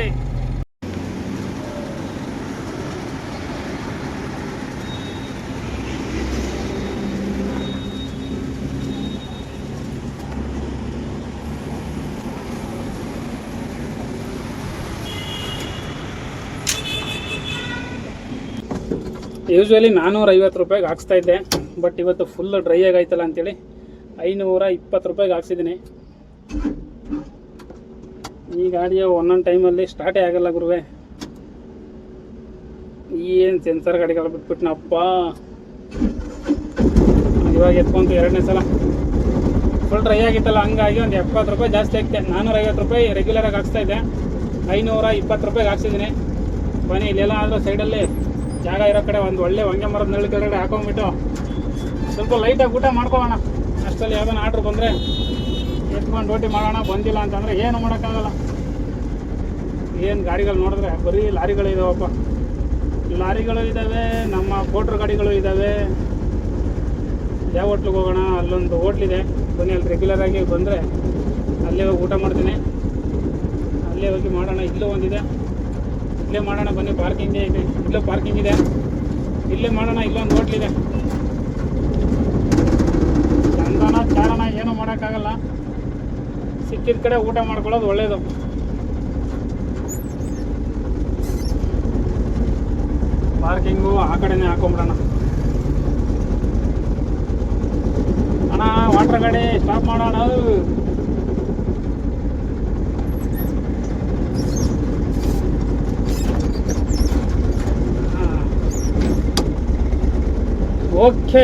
ಯೂಶ್ವಲಿ ನಾನ್ನೂರ ಐವತ್ತು ರೂಪಾಯಿಗೆ ಹಾಕ್ಸ್ತಾ ಇದ್ದೆ ಬಟ್ ಇವತ್ತು ಫುಲ್ ಡ್ರೈ ಆಗೈತಲ್ಲ ಅಂತೇಳಿ ಐನೂರ ಇಪ್ಪತ್ತು ರೂಪಾಯಿಗೆ ಹಾಕ್ಸಿದ್ದೀನಿ. ಈ ಗಾಡಿಯ ಒಂದೊಂದು ಟೈಮಲ್ಲಿ ಸ್ಟಾರ್ಟೇ ಆಗಲ್ಲ ಗುರುವೆ. ಏನು ಸೆನ್ಸರ್ ಗಾಡಿಗಳು ಬಿಟ್ಬಿಟ್ನಪ್ಪ. ಇವಾಗ ಎತ್ಕೊಂತು ಎರಡನೇ ಸಲ. ಫುಲ್ ಡ್ರೈ ಆಗಿತ್ತಲ್ಲ, ಹಂಗಾಗಿ ಒಂದು ಎಪ್ಪತ್ತು ರೂಪಾಯಿ ಜಾಸ್ತಿ ಆಗ್ತೆ ನಾನ್ನೂರ ಐವತ್ತು ರೂಪಾಯಿ ರೆಗ್ಯುಲರಾಗಿ ಹಾಕ್ಸ್ತಾ ಇದ್ದೆ. ಐನೂರ ಇಪ್ಪತ್ತು ರೂಪಾಯಿಗೆ ಹಾಕ್ಸಿದ್ದೀನಿ. ಬನ್ನಿ, ಇಲ್ಲೆಲ್ಲ ಆದರೂ ಸೈಡಲ್ಲಿ ಜಾಗ ಇರೋ ಕಡೆ ಒಂದು ಒಳ್ಳೆ ಹೊಂಗೆ ಮರದ ನೆರಳು ಕೆಳಗಡೆ ಹಾಕೊಂಡ್ಬಿಟ್ಟು ಸ್ವಲ್ಪ ಲೈಟಾಗಿ ಊಟ ಮಾಡ್ಕೊಳ್ಳೋಣ ಅಷ್ಟರಲ್ಲಿ ಯಾವ್ದಾನ ಆರ್ಡ್ರ್ ಬಂದರೆ ಎತ್ಕೊಂಡು ರೋಟಿ ಮಾಡೋಣ, ಬಂದಿಲ್ಲ ಅಂತಂದರೆ ಏನು ಮಾಡೋಕ್ಕಾಗಲ್ಲ. ಏನು ಗಾಡಿಗಳು ನೋಡಿದ್ರೆ, ಬರೀ ಲಾರಿಗಳು ಇದಾವಪ್ಪ. ಲಾರಿಗಳು ಇದ್ದಾವೆ ನಮ್ಮ ಮೋಟ್ರ್ ಗಾಡಿಗಳು ಇದ್ದಾವೆ ಯಾವ ಹೋಟ್ಲಿಗೆ ಹೋಗೋಣ? ಅಲ್ಲೊಂದು ಹೋಟ್ಲಿದೆ ಬನ್ನಿ, ಅಲ್ಲಿ ರೆಗ್ಯುಲರಾಗಿ ಬಂದರೆ ಅಲ್ಲೇ ಹೋಗಿ ಊಟ ಮಾಡ್ತೀನಿ. ಅಲ್ಲೇ ಹೋಗಿ ಮಾಡೋಣ. ಇಲ್ಲೂ ಒಂದಿದೆ. ಇಲ್ಲೇ ಮಾಡೋಣ, ಬನ್ನಿ ಪಾರ್ಕಿಂಗೇ ಇದೆ. ಇಲ್ಲೇ ಪಾರ್ಕಿಂಗ್ ಇದೆ. ಇಲ್ಲೇ ಮಾಡೋಣ ಇಲ್ಲೊಂದು ಹೋಟ್ಲಿದೆ ಚಂದನ ಚಾರಣ ಏನು ಮಾಡೋಕ್ಕಾಗಲ್ಲ. ಸಿಕ್ಕಿದ ಕಡೆ ಊಟ ಮಾಡ್ಕೊಳ್ಳೋದು ಒಳ್ಳೇದು. ಪಾರ್ಕಿಂಗು ಆ ಕಡೆನೇ ಹಾಕೊಂಬಿಡೋಣ. ಅಣ್ಣ ವಾಟರ್ ಗಾಡಿ ಸ್ಟಾಪ್ ಮಾಡೋಣ. ಓಕೆ,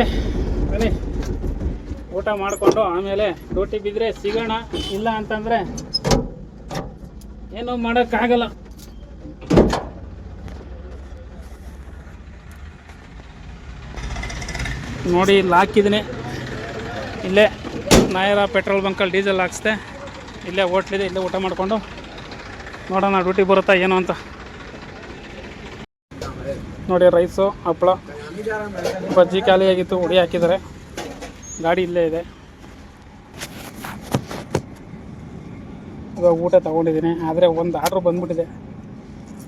ಬನ್ನಿ. ಊಟ ಮಾಡಿಕೊಂಡು ಆಮೇಲೆ ಡ್ಯೂಟಿ ಬಿದ್ದರೆ ಸಿಗೋಣ, ಇಲ್ಲ ಅಂತಂದರೆ ಏನೂ ಮಾಡೋಕ್ಕಾಗಲ್ಲ. ನೋಡಿ ಇಲ್ಲಿ ಹಾಕಿದ್ದೀನಿ ಇಲ್ಲೇ ನಾಯರ ಪೆಟ್ರೋಲ್ ಬಂಕಲ್ಲಿ ಡೀಸೆಲ್ ಹಾಕ್ಸ್ದೆ. ಇಲ್ಲೇ ಹೋಟ್ಲಿದೆ ಇಲ್ಲೇ ಊಟ ಮಾಡಿಕೊಂಡು ನೋಡೋಣ ಡ್ಯೂಟಿ ಬರುತ್ತಾ ಏನು ಅಂತ. ನೋಡಿ, ರೈಸು ಹಪ್ಪಳ ಬಜ್ಜಿ ಖಾಲಿಯಾಗಿತ್ತು ಹುಡಿ ಹಾಕಿದ್ದಾರೆ. ಗಾಡಿ ಇಲ್ಲೇ ಇದೆ. ಇವಾಗ ಊಟ ತೊಗೊಂಡಿದ್ದೀನಿ. ಆದರೆ ಒಂದು ಆರ್ಡ್ರ್ ಬಂದ್ಬಿಟ್ಟಿದೆ.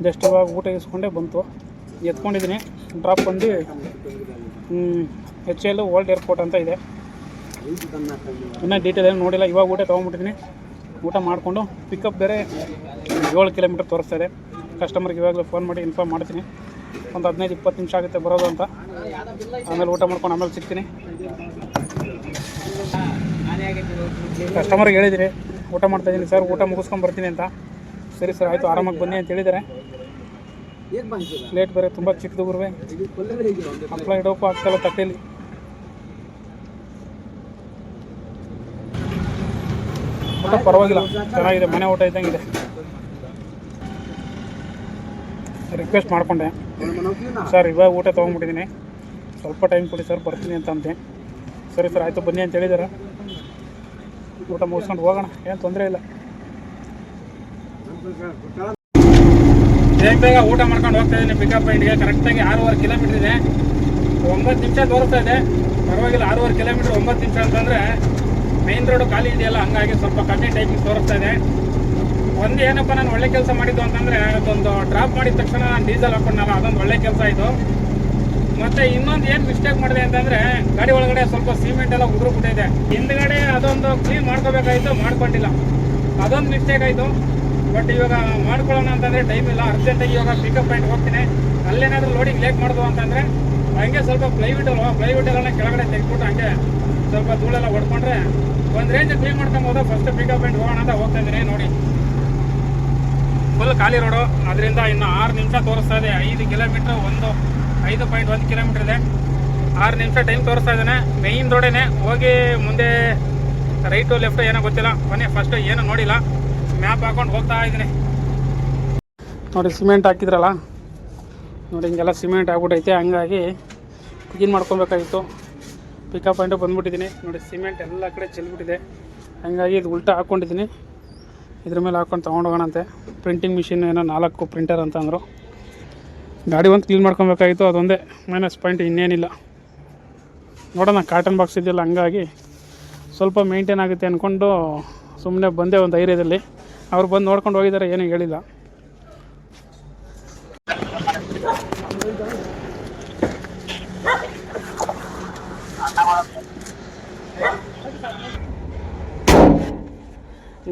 ಜಸ್ಟ್ ಇವಾಗ ಊಟ ಇಸ್ಕೊಂಡೇ ಬಂತು. ಎತ್ಕೊಂಡಿದ್ದೀನಿ. ಡ್ರಾಪ್ ಬಂದು ಎಚ್ ಎಲ್ ಓಲ್ಡ್ ಏರ್ಪೋರ್ಟ್ ಅಂತ ಇದೆ. ಇನ್ನೂ ಡೀಟೇಲ್ ಏನು ನೋಡಿಲ್ಲ. ಇವಾಗ ಊಟ ತೊಗೊಂಡ್ಬಿಟ್ಟಿದ್ದೀನಿ. ಊಟ ಮಾಡಿಕೊಂಡು ಪಿಕಪ್ ಬೇರೆ ಏಳು ಕಿಲೋಮೀಟ್ರ್ ತೋರಿಸ್ತಾ ಇದೆ. ಕಸ್ಟಮರ್ಗೆ ಇವಾಗಲೇ ಫೋನ್ ಮಾಡಿ ಇನ್ಫಾರ್ಮ್ ಮಾಡ್ತೀನಿ. ಒಂದು ಹದಿನೈದು, ಇಪ್ಪತ್ತು ನಿಮಿಷ ಆಗುತ್ತೆ ಬರೋದು ಅಂತ. ಆಮೇಲೆ ಊಟ ಮಾಡ್ಕೊಂಡು ಆಮೇಲೆ ಸಿಗ್ತೀನಿ. ಕಸ್ಟಮರ್ಗೆ ಹೇಳಿದಿರಿ, ಊಟ ಮಾಡ್ತಾ ಇದ್ದೀನಿ ಸರ್, ಊಟ ಮುಗಿಸ್ಕೊಂಡು ಬರ್ತೀನಿ ಅಂತ. ಸರಿ ಸರ್, ಆಯಿತು, ಆರಾಮಾಗಿ ಬನ್ನಿ ಅಂತ ಹೇಳಿದ್ದಾರೆ. ಲೇಟ್ ಬೇರೆ ತುಂಬ ಚಿಕ್ಕದು ಗುರುವೆ. ಹಪ್ಪಳ ಇಡೋಕು ಆಗ್ತಾಯಿಲ್ಲ ತಟ್ಟೆಯಲ್ಲಿ ಊಟ ಪರವಾಗಿಲ್ಲ, ಚೆನ್ನಾಗಿದೆ, ಮನೆ ಊಟ ಇದ್ದಂಗಿದೆ. ರಿಕ್ವೆಸ್ಟ್ ಮಾಡಿಕೊಂಡೆ. ಸರ್, ಇವಾಗ ಊಟ ತೊಗೊಂಡ್ಬಿಟ್ಟಿದ್ದೀನಿ. ಸ್ವಲ್ಪ ಟೈಮ್ ಕೊಡಿ ಸರ್, ಬರ್ತೀನಿ ಅಂತ ಅಂತೆ ಸರಿ ಸರ್, ಆಯಿತು, ಬನ್ನಿ ಅಂತ ಹೇಳಿದಾರೆ. ಊಟ ಮುಗಿಸ್ಕೊಂಡು ಹೋಗೋಣ, ಏನು ತೊಂದರೆ ಇಲ್ಲ. ಬೇಗ ಬೇಗ ಊಟ ಮಾಡ್ಕೊಂಡು ಹೋಗ್ತಾ ಇದ್ದೀನಿ ಪಿಕಪ್ ಪಾಯಿಂಟ್ಗೆ ಕರೆಕ್ಟಾಗಿ ಆರೂವರೆ ಕಿಲೋಮೀಟ್ರ್ ಇದೆ. ಒಂಬತ್ತು ನಿಮಿಷ ತೋರಿಸ್ತಾ ಇದೆ. ಪರವಾಗಿಲ್ಲ, ಆರೂವರೆ ಕಿಲೋಮೀಟ್ರ್ ಒಂಬತ್ತು ನಿಮಿಷ ಅಂತಂದರೆ ಮೇನ್ ರೋಡು ಖಾಲಿ ಇದೆಯಲ್ಲ, ಹಂಗಾಗಿ ಸ್ವಲ್ಪ ಕಮ್ಮಿ ಟೈಮಿಗೆ ತೋರಿಸ್ತಾ ಇದೆ. ಒಂದು ಏನಪ್ಪ, ನಾನು ಒಳ್ಳೆ ಕೆಲಸ ಮಾಡಿದ್ದು ಅಂತಂದರೆ ಅದೊಂದು ಡ್ರಾಪ್ ಮಾಡಿದ ತಕ್ಷಣ ನಾನು ಡೀಸೆಲ್ ಹಾಕೊಂಡಲ್ಲ ಅದೊಂದು ಒಳ್ಳೆ ಕೆಲಸ ಇದು. ಮತ್ತೆ ಇನ್ನೊಂದು ಏನು ಮಿಸ್ಟೇಕ್ ಮಾಡಿದೆ ಅಂತಂದರೆ ಗಾಡಿ ಒಳಗಡೆ ಸ್ವಲ್ಪ ಸಿಮೆಂಟ್ ಎಲ್ಲ ಉದುರು ಬಿಟ್ಟಿದೆ. ಹಿಂದ್ಗಡೆ ಅದೊಂದು ಕ್ಲೀನ್ ಮಾಡ್ಕೋಬೇಕಾಯ್ತು, ಮಾಡ್ಕೊಂಡಿಲ್ಲ. ಅದೊಂದು ಮಿಸ್ಟೇಕ್ ಆಯಿತು. ಬಟ್ ಇವಾಗ ಮಾಡ್ಕೊಳ್ಳೋಣ ಅಂತಂದರೆ ಟೈಮ್ ಇಲ್ಲ. ಅರ್ಜೆಂಟಾಗಿ ಇವಾಗ ಪಿಕಪ್ ಪಾಯಿಂಟ್ ಹೋಗ್ತೀನಿ. ಅಲ್ಲೇನಾದ್ರೂ ಲೋಡಿಂಗ್ ಲೇಟ್ ಮಾಡಿದ್ವು ಅಂತಂದರೆ ಹಂಗೆ ಸ್ವಲ್ಪ ಪ್ಲೈವುಡ್ ಎಲ್ಲ ಕೆಳಗಡೆ ತೆಗೆದ್ಬಿಟ್ಟು ಹಂಗೆ ಸ್ವಲ್ಪ ಧೂಳೆಲ್ಲ ಹೊಡ್ಕೊಂಡ್ರೆ ಒಂದು ರೇಂಜ್ ಕ್ಲೀನ್ ಮಾಡ್ಕೊಂಬೋದು ಫಸ್ಟ್ ಪಿಕಪ್ ಪಾಯಿಂಟ್ ಹೋಗೋಣ ಅಂತ ಹೋಗ್ತಾ ನೋಡಿ. ಫುಲ್ ಖಾಲಿ ರೋಡು. ಅದರಿಂದ ಇನ್ನು ಆರು ನಿಮಿಷ ತೋರಿಸ್ತಾ ಇದೆ. ಐದು ಕಿಲೋಮೀಟ್ರ್, ಒಂದು ಐದು ಪಾಯಿಂಟ್ ಒಂದು ಕಿಲೋಮೀಟ್ರ್ ಇದೆ. ಆರು ನಿಮಿಷ ಟೈಮ್ ತೋರಿಸ್ತಾ ಇದ್ದಾನೆ. ಮೇಯ್ನ್ ರೋಡೇನೆ ಹೋಗಿ ಮುಂದೆ ರೈಟು ಲೆಫ್ಟು ಏನೋ ಗೊತ್ತಿಲ್ಲ. ಮನೆ ಫಸ್ಟ್ ಏನೂ ನೋಡಿಲ್ಲ. ಮ್ಯಾಪ್ ಹಾಕೊಂಡು ಹೋಗ್ತಾ ಇದ್ದೀನಿ. ನೋಡಿ ಸಿಮೆಂಟ್ ಹಾಕಿದ್ರಲ್ಲ? ನೋಡಿ, ಹಿಂಗೆಲ್ಲ ಸಿಮೆಂಟ್ ಆಗ್ಬಿಟ್ಟೈತೆ ಹಂಗಾಗಿ ಕ್ಲೀನ್ ಮಾಡ್ಕೊಬೇಕಾಗಿತ್ತು ಪಿಕಪ್ ಪಾಯಿಂಟು ಬಂದ್ಬಿಟ್ಟಿದ್ದೀನಿ. ನೋಡಿ ಸಿಮೆಂಟ್ ಎಲ್ಲ ಕಡೆ ಚೆಲ್ಬಿಟ್ಟಿದೆ. ಹಂಗಾಗಿ ಇದು ಉಲ್ಟಾ ಹಾಕ್ಕೊಂಡಿದ್ದೀನಿ ಇದ್ರ ಮೇಲೆ ಹಾಕೊಂಡು ತೊಗೊಂಡೋಗೋಣಂತೆ ಪ್ರಿಂಟಿಂಗ್ ಮಿಷಿನ್ ಏನೋ ನಾಲ್ಕು ಪ್ರಿಂಟರ್ ಅಂತ ಅಂದರು. ಗಾಡಿ ಒಂದು ಕ್ಲೀನ್ ಮಾಡ್ಕೊಬೇಕಾಗಿತ್ತು, ಅದೊಂದೇ ಮೈನಸ್ ಪಾಯಿಂಟ್ ಇನ್ನೇನಿಲ್ಲ. ನೋಡೋಣ ಕಾಟನ್ ಬಾಕ್ಸ್ ಇದೆಯಲ್ಲ, ಹಂಗಾಗಿ ಸ್ವಲ್ಪ ಮೇಂಟೈನ್ ಆಗುತ್ತೆ ಅಂದ್ಕೊಂಡು ಸುಮ್ಮನೆ ಬಂದೆ ಒಂದು ಧೈರ್ಯದಲ್ಲಿ. ಅವ್ರು ಬಂದು ನೋಡ್ಕೊಂಡು ಹೋಗಿದ್ದಾರೆ ಏನೂ ಹೇಳಿಲ್ಲ.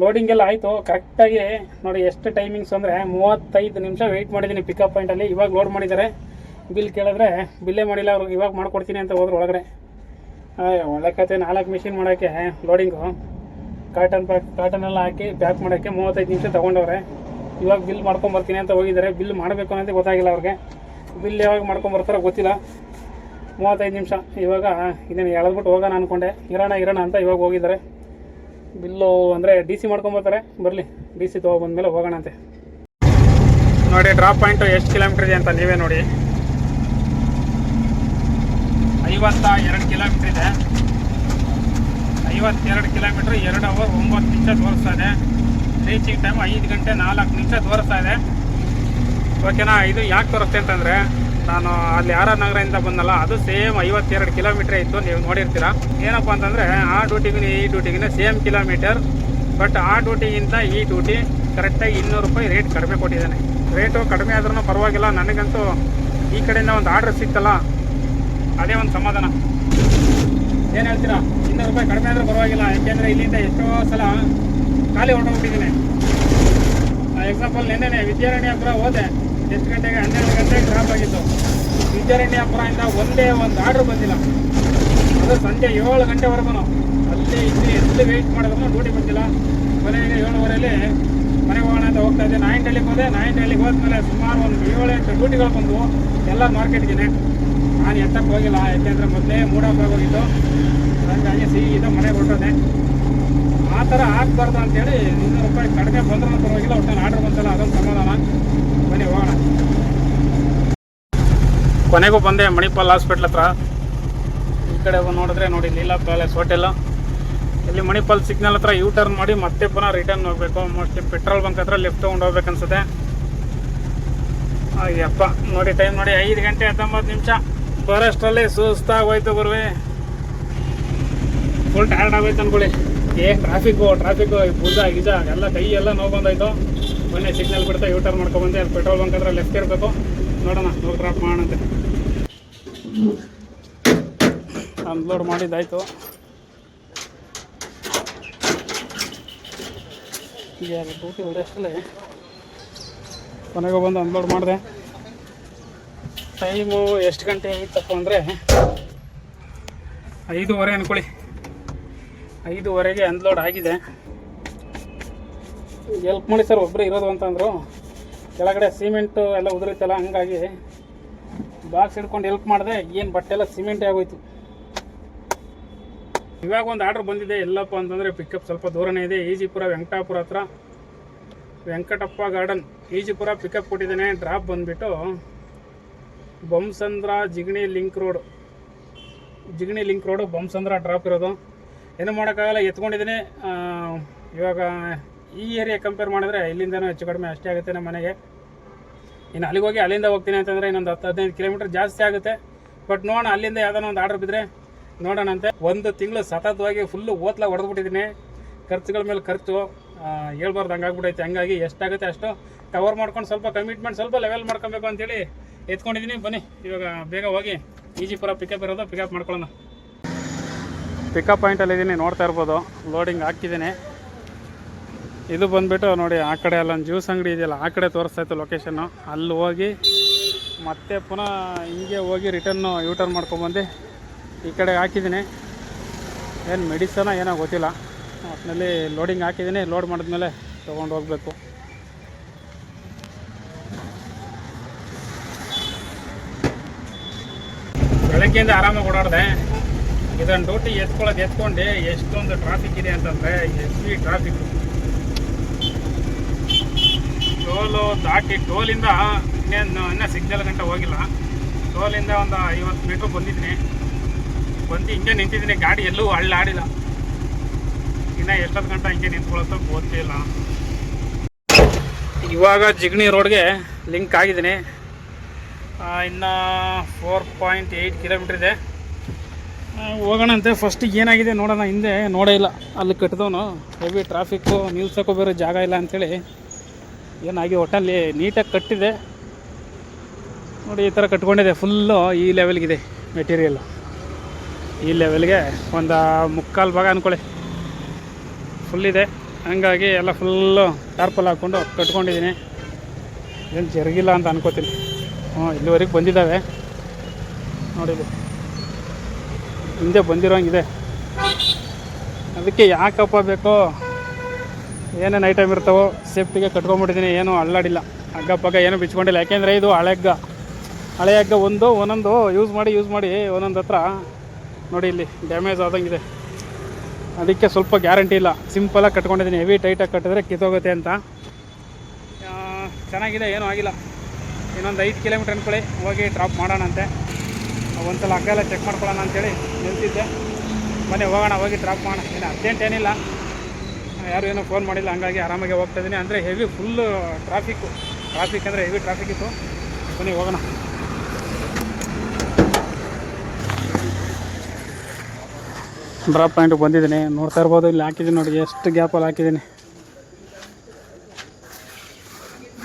ಲೋಡಿಂಗ್ ಎಲ್ಲ ಆಯಿತು. ಕರೆಕ್ಟಾಗಿ ನೋಡಿ ಎಷ್ಟು ಟೈಮಿಂಗ್ಸ್ ಅಂದರೆ ಮೂವತ್ತೈದು ನಿಮಿಷ ವೆಯ್ಟ್ ಮಾಡಿದ್ದೀನಿ ಪಿಕಪ್ ಪಾಯಿಂಟಲ್ಲಿ ಇವಾಗ ಲೋಡ್ ಮಾಡಿದ್ದಾರೆ. ಬಿಲ್ ಕೇಳಿದ್ರೆ ಬಿಲ್ಲೇ ಮಾಡಿಲ್ಲ ಅವ್ರು ಇವಾಗ ಮಾಡ್ಕೊಡ್ತೀನಿ ಅಂತ ಹೋದ್ರು ಒಳಗಡೆ. ಒಳ್ಳೆ ಕತೆ. ನಾಲ್ಕು ಮಿಷಿನ್ ಮಾಡೋಕ್ಕೆ ಲೋಡಿಂಗು ಕಾಟನ್ ಪ್ಯಾಕ್ ಕಾಟನ್ ಎಲ್ಲ ಹಾಕಿ ಪ್ಯಾಕ್ ಮಾಡೋಕ್ಕೆ ಮೂವತ್ತೈದು ನಿಮಿಷ ತೊಗೊಂಡವ್ರೆ. ಇವಾಗ ಬಿಲ್ ಮಾಡ್ಕೊಂಬರ್ತೀನಿ ಅಂತ ಹೋಗಿದ್ದಾರೆ. ಬಿಲ್ ಮಾಡಬೇಕು ಅನ್ನೋದೇ ಗೊತ್ತಾಗಿಲ್ಲ ಅವ್ರಿಗೆ. ಬಿಲ್ ಯಾವಾಗ ಮಾಡ್ಕೊಂಬರ್ತಾರೋ ಗೊತ್ತಿಲ್ಲ. ಮೂವತ್ತೈದು ನಿಮಿಷ. ಇವಾಗ ಇದನ್ನು ಎಳೆದ್ಬಿಟ್ಟು ಹೋಗೋಣ ಅಂದ್ಕೊಂಡೆ ಇರೋಣ ಇರೋಣ ಅಂತ ಇವಾಗ ಹೋಗಿದ್ದಾರೆ. ಬಿಲ್ಲು ಅಂದರೆ ಡಿ ಸಿ ಮಾಡ್ಕೊಂಬರ್ತಾರೆ. ಬರಲಿ, ಡಿ ಸಿ ತೊಗೊಬಂದ್ಮೇಲೆ ಹೋಗೋಣಂತೆ ನೋಡಿ ಡ್ರಾಪ್ ಪಾಯಿಂಟು ಎಷ್ಟು ಕಿಲೋಮೀಟ್ರ್ ಇದೆ ಅಂತ ನೀವೇ ನೋಡಿ. ಐವತ್ತ ಎರಡು ಕಿಲೋಮೀಟ್ರ್ ಇದೆ. ಐವತ್ತೆರಡು ಕಿಲೋಮೀಟ್ರ್ ಎರಡು ಅವರ್ ಒಂಬತ್ತು ನಿಮಿಷ ತೋರಿಸ್ತಾ ಇದೆ. ರೀಚಿಂಗ್ ಟೈಮ್ ಐದು ಗಂಟೆ ನಾಲ್ಕು ನಿಮಿಷ ತೋರಿಸ್ತಾ ಇದೆ. ಓಕೆನಾ ಇದು ಯಾಕೆ ತೋರಿಸ್ತೆ ಅಂತಂದರೆ ನಾನು ಅಲ್ಲಿ ಆರ್ ಆರ್ ನಗರದಿಂದ ಬಂದಲ್ಲ, ಅದು ಸೇಮ್ ಐವತ್ತೆರಡು ಕಿಲೋಮೀಟರ್ ಇತ್ತು, ನೀವು ನೋಡಿರ್ತೀರ. ಏನಪ್ಪ ಅಂತಂದರೆ, ಆ ಡ್ಯೂಟಿಗೂ ಈ ಡ್ಯೂಟಿಗಿನ ಸೇಮ್ ಕಿಲೋಮೀಟರ್ ಬಟ್ ಆ ಡ್ಯೂಟಿಗಿಂತ ಈ ಡ್ಯೂಟಿ ಕರೆಕ್ಟಾಗಿ ಇನ್ನೂರು ರೂಪಾಯಿ ರೇಟ್ ಕಡಿಮೆ ಕೊಟ್ಟಿದ್ದಾನೆ. ರೇಟು ಕಡಿಮೆ ಆದ್ರೂ ಪರವಾಗಿಲ್ಲ, ನನಗಂತೂ ಈ ಕಡೆಯಿಂದ ಒಂದು ಆರ್ಡ್ರ್ ಸಿಕ್ತಲ್ಲ, ಅದೇ ಒಂದು ಸಮಾಧಾನ. ಏನು ಹೇಳ್ತೀರಾ? ಇನ್ನೂರು ರೂಪಾಯಿ ಕಡಿಮೆ ಆದರೂ ಪರವಾಗಿಲ್ಲ, ಯಾಕೆಂದರೆ ಇಲ್ಲಿಂದ ಎಷ್ಟೋ ಸಲ ಖಾಲಿ ಹೊರಟೋಗ್ಬಿಟ್ಟಿದ್ದೀನಿ. ಎಕ್ಸಾಂಪಲ್ ನೆನ್ನೆ ವಿದ್ಯಾರಣ್ಯ ಹತ್ರ ಹೋದೆ. ಎಷ್ಟು ಗಂಟೆಗೆ? ಹನ್ನೆರಡು ಗಂಟೆಗೆ ಡ್ರಾಪ್ ಆಗಿತ್ತು. ವಿದ್ಯಾರಣ್ಯಪುರದಿಂದ ಒಂದೇ ಒಂದು ಆರ್ಡ್ರ್ ಬಂದಿಲ್ಲ. ಅದು ಸಂಜೆ ಏಳು ಗಂಟೆವರೆಗೂ ಅಲ್ಲಿ ಇಲ್ಲಿ ಎಲ್ಲಿ ವೆಯ್ಟ್ ಮಾಡಿದ್ರು ಡ್ಯೂಟಿ ಬಂದಿಲ್ಲ. ಕೊನೆಗೆ ಏಳುವರೆಯಲ್ಲಿ ಮನೆಗೆ ಹೋಗೋಣ ಅಂತ ಹೋಗ್ತಾ ಇದ್ದೆ. ನಾಯಿಂಟಲ್ಲಿಗೆ ಹೋದೆ. ನಾಯಿಂಟಲ್ಲಿಗೆ ಹೋದ್ಮೇಲೆ ಸುಮಾರು ಒಂದು ಏಳೆಂಟು ಡ್ಯೂಟಿಗಳು ಬಂದವು ಎಲ್ಲ ಮಾರ್ಕೆಟ್ಗೆ ನಾನು ಎತ್ತಕ್ಕೆ ಹೋಗಿಲ್ಲ. ಯಾಕೆಂದರೆ ಮೊದಲೇ ಮೂಡಾಫ್ ಹಂಗಾಗಿ ಹಾಗಾಗಿ ಇದು ಮನೆಗೆ ಹೊರಟೋದೆ. ಆ ಥರ ಆಗಬಾರ್ದು ಅಂತೇಳಿ ಇನ್ನೂರು ರೂಪಾಯಿ ಕಡಿಮೆ ಬಂದರೂ ಪರವಾಗಿಲ್ಲ. ಒಟ್ಟು ಆರ್ಡ್ರ್ ಬಂತಲ್ಲ, ಅದೊಂದು ಸಮಾಧಾನ. ಕೊನೆಗೂ ಬಂದೆ ಮಣಿಪಾಲ್ ಹಾಸ್ಪಿಟ್ಲ್ ಹತ್ರ. ಈ ಕಡೆ ನೋಡಿದ್ರೆ ನೋಡಿ ಲೀಲಾ ಪ್ಯಾಲೇಸ್ ಹೋಟೆಲ್. ಇಲ್ಲಿ ಮಣಿಪಾಲ್ ಸಿಗ್ನಲ್ ಹತ್ರ ಯೂ ಟರ್ನ್ ಮಾಡಿ ಮತ್ತೆ ಪುನಃ ರಿಟರ್ನ್ ಹೋಗ್ಬೇಕು. ಮೋಸ್ಟ್ಲಿ ಪೆಟ್ರೋಲ್ ಬಂಕ್ ಹತ್ರ ಲೆಫ್ಟ್ ತೊಗೊಂಡು ಹೋಗ್ಬೇಕು ಅನ್ಸುತ್ತೆ. ಅಯ್ಯಪ್ಪ, ನೋಡಿ ಟೈಮ್ ನೋಡಿ ಐದು ಗಂಟೆ ಹತ್ತೊಂಬತ್ತು ನಿಮಿಷ. ಬರೋಷ್ಟರಲ್ಲಿ ಸುಸ್ತಾಗಿ ಹೋಯ್ತು ಗುರುವೆ. ಫುಲ್ ಟಯರ್ಡ್ ಆಗೋಯ್ತು ಅನ್ಕೊಳ್ಳಿ. ಏ ಟ್ರಾಫಿಕ್ಕು ಟ್ರಾಫಿಕ್ಕು ಭುಜ ಗಿಜ, ಎಲ್ಲ ಕೈ ಎಲ್ಲ ನೋವು ಬಂದಾಯ್ತು. ಮೊನ್ನೆ ಸಿಗ್ನಲ್ ಬಿಡ್ತಾ ಯೂ ಟರ್ನ್ ಮಾಡ್ಕೊಂಡ್ಬಂದೆ ಅಲ್ಲಿ ಪೆಟ್ರೋಲ್ ಬಂಕ್ ಹತ್ರ ಲೆಫ್ಟ್ ಇರಬೇಕು. ನೋಡೋಣ ನೋಡಿ ಡ್ರಾಪ್ ಮಾಡೋಣಂತೆ ಅನ್ಲೋಡ್ ಮಾಡಿದ್ದಾಯ್ತು. ಡ್ಯೂಟಿ ಬಂದು ಅನ್ಲೋಡ್ ಮಾಡಿದೆ. ಟೈಮು ಎಷ್ಟು ಗಂಟೆ ಆಯ್ತಪ್ಪ ಅಂದರೆ ಐದೂವರೆ ಅಂದ್ಕೊಳ್ಳಿ ಐದೂವರೆಗೆ ಅನ್ಲೋಡ್ ಆಗಿದೆ. ಎಲ್ಪ್ ಮಾಡಿ ಸರ್ ಒಬ್ಬರೇ ಇರೋದು ಅಂತಂದರು ಕೆಳಗಡೆ ಸಿಮೆಂಟು ಎಲ್ಲ ಉದುರಿತಲ್ಲ, ಹಂಗಾಗಿ ಬಾಕ್ಸ್ ಹಿಡ್ಕೊಂಡು ಹೆಲ್ಪ್ ಮಾಡಿದೆ ಏನು ಬಟ್ಟೆ ಎಲ್ಲ ಸಿಮೆಂಟೇ ಆಗೋಯ್ತು. ಇವಾಗ ಒಂದು ಆರ್ಡ್ರ್ ಬಂದಿದೆ, ಎಲ್ಲಪ್ಪ ಅಂತಂದರೆ ಪಿಕಪ್ ಸ್ವಲ್ಪ ದೂರನೇ ಇದೆ, ಈಜಿಪುರ, ವೆಂಕಟಾಪುರ ಹತ್ರ. ವೆಂಕಟಪ್ಪ ಗಾರ್ಡನ್ ಈಜಿಪುರ ಪಿಕಪ್ ಕೊಟ್ಟಿದ್ದೇನೆ ಡ್ರಾಪ್ ಬಂದುಬಿಟ್ಟು Bommasandra Jigani link road Jigani link road Bommasandra drop ಇರೋದು. ಏನು ಮಾಡೋಕ್ಕಾಗಲ್ಲ, ಎತ್ಕೊಂಡಿದ್ದೀನಿ. ಇವಾಗ ಈ ಏರಿಯಾ ಕಂಪೇರ್ ಮಾಡಿದ್ರೆ ಇಲ್ಲಿಂದನೂ ಹೆಚ್ಚು ಕಡಿಮೆ ಅಷ್ಟೇ ಆಗುತ್ತೆ ನಮ್ಮ ಮನೆಗೆ. ಇನ್ನು ಅಲ್ಲಿಗೆ ಹೋಗಿ ಅಲ್ಲಿಂದ ಹೋಗ್ತೀನಿ ಅಂತಂದರೆ ಇನ್ನೊಂದು ಹತ್ತು ಹದಿನೈದು ಕಿಲೋಮೀಟ್ರ್ ಜಾಸ್ತಿ ಆಗುತ್ತೆ. ಬಟ್ ನೋಡೋಣ, ಅಲ್ಲಿಂದ ಯಾವ್ದಾನ ಒಂದು ಆರ್ಡರ್ ಬಿದ್ದರೆ ನೋಡೋಣಂತೆ ಒಂದು ತಿಂಗಳು ಸತತವಾಗಿ ಫುಲ್ಲು ಓತ್ಲ ಹೊಡೆದ್ಬಿಟ್ಟಿದ್ದೀನಿ. ಖರ್ಚುಗಳ ಮೇಲೆ ಖರ್ಚು ಹೇಳ್ಬಾರ್ದು ಹಂಗಾಗ್ಬಿಟ್ಟೈತೆ ಹಂಗಾಗಿ ಎಷ್ಟಾಗುತ್ತೆ ಅಷ್ಟು ಕವರ್ ಮಾಡ್ಕೊಂಡು ಸ್ವಲ್ಪ ಕಮಿಟ್ಮೆಂಟ್ ಸ್ವಲ್ಪ ಲೆವೆಲ್ ಮಾಡ್ಕೊಬೇಕು ಅಂತೇಳಿ ಎತ್ಕೊಂಡಿದ್ದೀನಿ. ಬನ್ನಿ, ಇವಾಗ ಬೇಗ ಹೋಗಿ ಈಜಿಪುರ ಪಿಕಪ್ ಇರೋದು ಪಿಕಪ್ ಮಾಡ್ಕೊಳ್ಳೋಣ. ಪಿಕಪ್ ಪಾಯಿಂಟಲ್ಲಿ ಇದ್ದೀನಿ ನೋಡ್ತಾ ಇರ್ಬೋದು. ಲೋಡಿಂಗ್ ಹಾಕಿದ್ದೀನಿ. ಇದು ಬಂದ್ಬಿಟ್ಟು ನೋಡಿ, ಆ ಕಡೆ ಅಲ್ಲೊಂದು ಜ್ಯೂಸ್ ಅಂಗಡಿ ಇದೆಯಲ್ಲ, ಆ ಕಡೆ ತೋರಿಸ್ತಾ ಇತ್ತು ಲೊಕೇಶನ್ನು ಅಲ್ಲಿ ಹೋಗಿ, ಮತ್ತೆ ಪುನಃ ಹಿಂಗೆ ಹೋಗಿ ರಿಟರ್ನು ಯೂಟರ್ನ್ ಮಾಡ್ಕೊಂಬಂದು ಈ ಕಡೆ ಹಾಕಿದ್ದೀನಿ. ಏನು ಮೆಡಿಸನ ಏನೋ ಗೊತ್ತಿಲ್ಲ. ಒಟ್ಟಿನಲ್ಲಿ ಲೋಡಿಂಗ್ ಹಾಕಿದ್ದೀನಿ ಲೋಡ್ ಮಾಡಿದ್ಮೇಲೆ ತೊಗೊಂಡು ಹೋಗಬೇಕು. ಬೆಳಗ್ಗೆಯಿಂದ ಆರಾಮಾಗಿ ಓಡಾಡಿದೆ. ಇದನ್ನು ಡ್ಯೂಟಿ ಎತ್ಕೊಳ್ಳೋದು ಎತ್ಕೊಂಡು ಎಷ್ಟೊಂದು ಟ್ರಾಫಿಕ್ ಇದೆ ಅಂತಂದರೆ, ಎಷ್ಟು ಟ್ರಾಫಿಕ್ ಟೋಲು ದಾಟಿ ಟೋಲಿಂದ ಇನ್ನೇನು ಇನ್ನೂ ಸಿಗ್ನಲ್ ಗಂಟೆ ಹೋಗಿಲ್ಲ. ಟೋಲಿಂದ ಒಂದು ಐವತ್ತು ಮೀಟ್ರ್ ಬಂದಿದ್ದೀನಿ. ಬಂದು ಹಿಂಗೆ ನಿಂತಿದ್ದೀನಿ, ಗಾಡಿ ಎಲ್ಲೂ ಹಳ್ಳಾಡಿಲ್ಲ ಇನ್ನು ಎಷ್ಟೊತ್ತು ಗಂಟೆ ಹಿಂಗೆ ಗೊತ್ತೇ ಗೊತ್ತಿಲ್ಲ ಇವಾಗ ಜಿಗಣಿ ರೋಡ್ಗೆ ಲಿಂಕ್ ಆಗಿದ್ದೀನಿ. ಇನ್ನು ಫೋರ್ ಪಾಯಿಂಟ್ ಏಯ್ಟ್ ಕಿಲೋಮೀಟ್ರ್ ಇದೆ. ಹೋಗೋಣ ಹೋಗೋಣಂತೆ ಫಸ್ಟಿಗೆ ಏನಾಗಿದೆ ನೋಡೋಣ. ಹಿಂದೆ ನೋಡೇ ಇಲ್ಲ. ಅಲ್ಲಿ ಕಟ್ಟಿದವನು. ಹೆವಿ ಟ್ರಾಫಿಕ್ಕು ನಿಲ್ಸೋಕ್ಕೂ ಬೇರೆ ಜಾಗ ಇಲ್ಲ ಅಂಥೇಳಿ ಏನಾಗಿ ಒಟ್ಟಲ್ಲಿ ನೀಟಾಗಿ ಕಟ್ಟಿದೆ. ನೋಡಿ, ಈ ಥರ ಕಟ್ಕೊಂಡಿದೆ. ಫುಲ್ಲು ಈ ಲೆವೆಲ್ಗಿದೆ ಮೆಟೀರಿಯಲ್ಲು ಈ ಲೆವೆಲ್ಗೆ ಒಂದು ಮುಕ್ಕಾಲು ಭಾಗ ಅಂದ್ಕೊಳ್ಳಿ ಫುಲ್ಲಿದೆ ಹಂಗಾಗಿ ಎಲ್ಲ ಫುಲ್ಲು ಟಾರ್ಪಲ್ ಹಾಕ್ಕೊಂಡು ಕಟ್ಕೊಂಡಿದ್ದೀನಿ. ಏನು ಜರುಗಿಲ್ಲ ಅಂತ ಅನ್ಕೋತೀನಿ. ಹ್ಞೂ, ಇಲ್ಲಿವರೆಗೆ ಬಂದಿದ್ದಾವೆ. ನೋಡಿ ಇದು. ಹಿಂದೆ ಬಂದಿರೋಂಗಿದೆ. ಅದಕ್ಕೆ ಯಾಕಪ್ಪ ಬೇಕೋ ಏನೇನು ಐಟಮ್ ಇರ್ತಾವೋ ಸೇಫ್ಟಿಗೆ ಕಟ್ಕೊಂಬಿಟ್ಟಿದ್ದೀನಿ ಏನು ಅಳ್ಳಾಡಿಲ್ಲ ಹಗ್ಗ ಪಗ್ಗ ಏನೂ ಬಿಚ್ಕೊಂಡಿಲ್ಲ. ಯಾಕೆಂದರೆ ಇದು ಹಳೆ ಹಗ್ಗ. ಹಳೆ ಹಗ್ಗ ಒಂದು, ಒಂದೊಂದು ಯೂಸ್ ಮಾಡಿ ಯೂಸ್ ಮಾಡಿ ಒಂದೊಂದು ಹತ್ರ ನೋಡಿ ಇಲ್ಲಿ ಡ್ಯಾಮೇಜ್ ಆದಂಗಿದೆ ಅದಕ್ಕೆ ಸ್ವಲ್ಪ ಗ್ಯಾರಂಟಿ ಇಲ್ಲ. ಸಿಂಪಲಾಗಿ ಕಟ್ಕೊಂಡಿದ್ದೀನಿ ಹೆವಿ ಟೈಟಾಗಿ ಕಟ್ಟಿದ್ರೆ ಕಿತ್ತೋಗುತ್ತೆ ಅಂತ. ಚೆನ್ನಾಗಿದೆ, ಏನೂ ಆಗಿಲ್ಲ. ಇನ್ನೊಂದು ಐದು ಕಿಲೋಮೀಟ್ರ್ ಅಂದ್ಕೊಳ್ಳಿ ಹೋಗಿ ಡ್ರಾಪ್ ಮಾಡೋಣಂತೆ ಒಂದ್ಸಲ ಹಗ್ಗ ಎಲ್ಲ ಚೆಕ್ ಮಾಡ್ಕೊಳ್ಳೋಣ ಅಂತೇಳಿ ನಿಲ್ತಿದ್ದೆ ಮನೆ ಹೋಗೋಣ, ಹೋಗಿ ಡ್ರಾಪ್ ಮಾಡೋಣ. ಇನ್ನು ಅರ್ಜೆಂಟ್ ಏನಿಲ್ಲ. ಯಾರು ಏನೋ ಫೋನ್ ಮಾಡಿಲ್ಲ, ಹಂಗಾಗಿ ಆರಾಮಾಗಿ ಹೋಗ್ತಾ ಇದ್ದೀನಿ. ಅಂದರೆ ಹೆವಿ ಫುಲ್ಲು ಟ್ರಾಫಿಕ್ಕು ಟ್ರಾಫಿಕ್ ಅಂದರೆ ಹೆವಿ ಟ್ರಾಫಿಕ್ ಇತ್ತು. ಬನ್ನಿ, ಹೋಗೋಣ. ಡ್ರಾಪ್ ಪಾಯಿಂಟ್ ಬಂದಿದ್ದೀನಿ. ನೋಡ್ತಾ ಇರ್ಬೋದು, ಇಲ್ಲಿ ಹಾಕಿದ್ದೀನಿ ನೋಡಿ, ಎಷ್ಟು ಗ್ಯಾಪಲ್ಲಿ ಹಾಕಿದ್ದೀನಿ.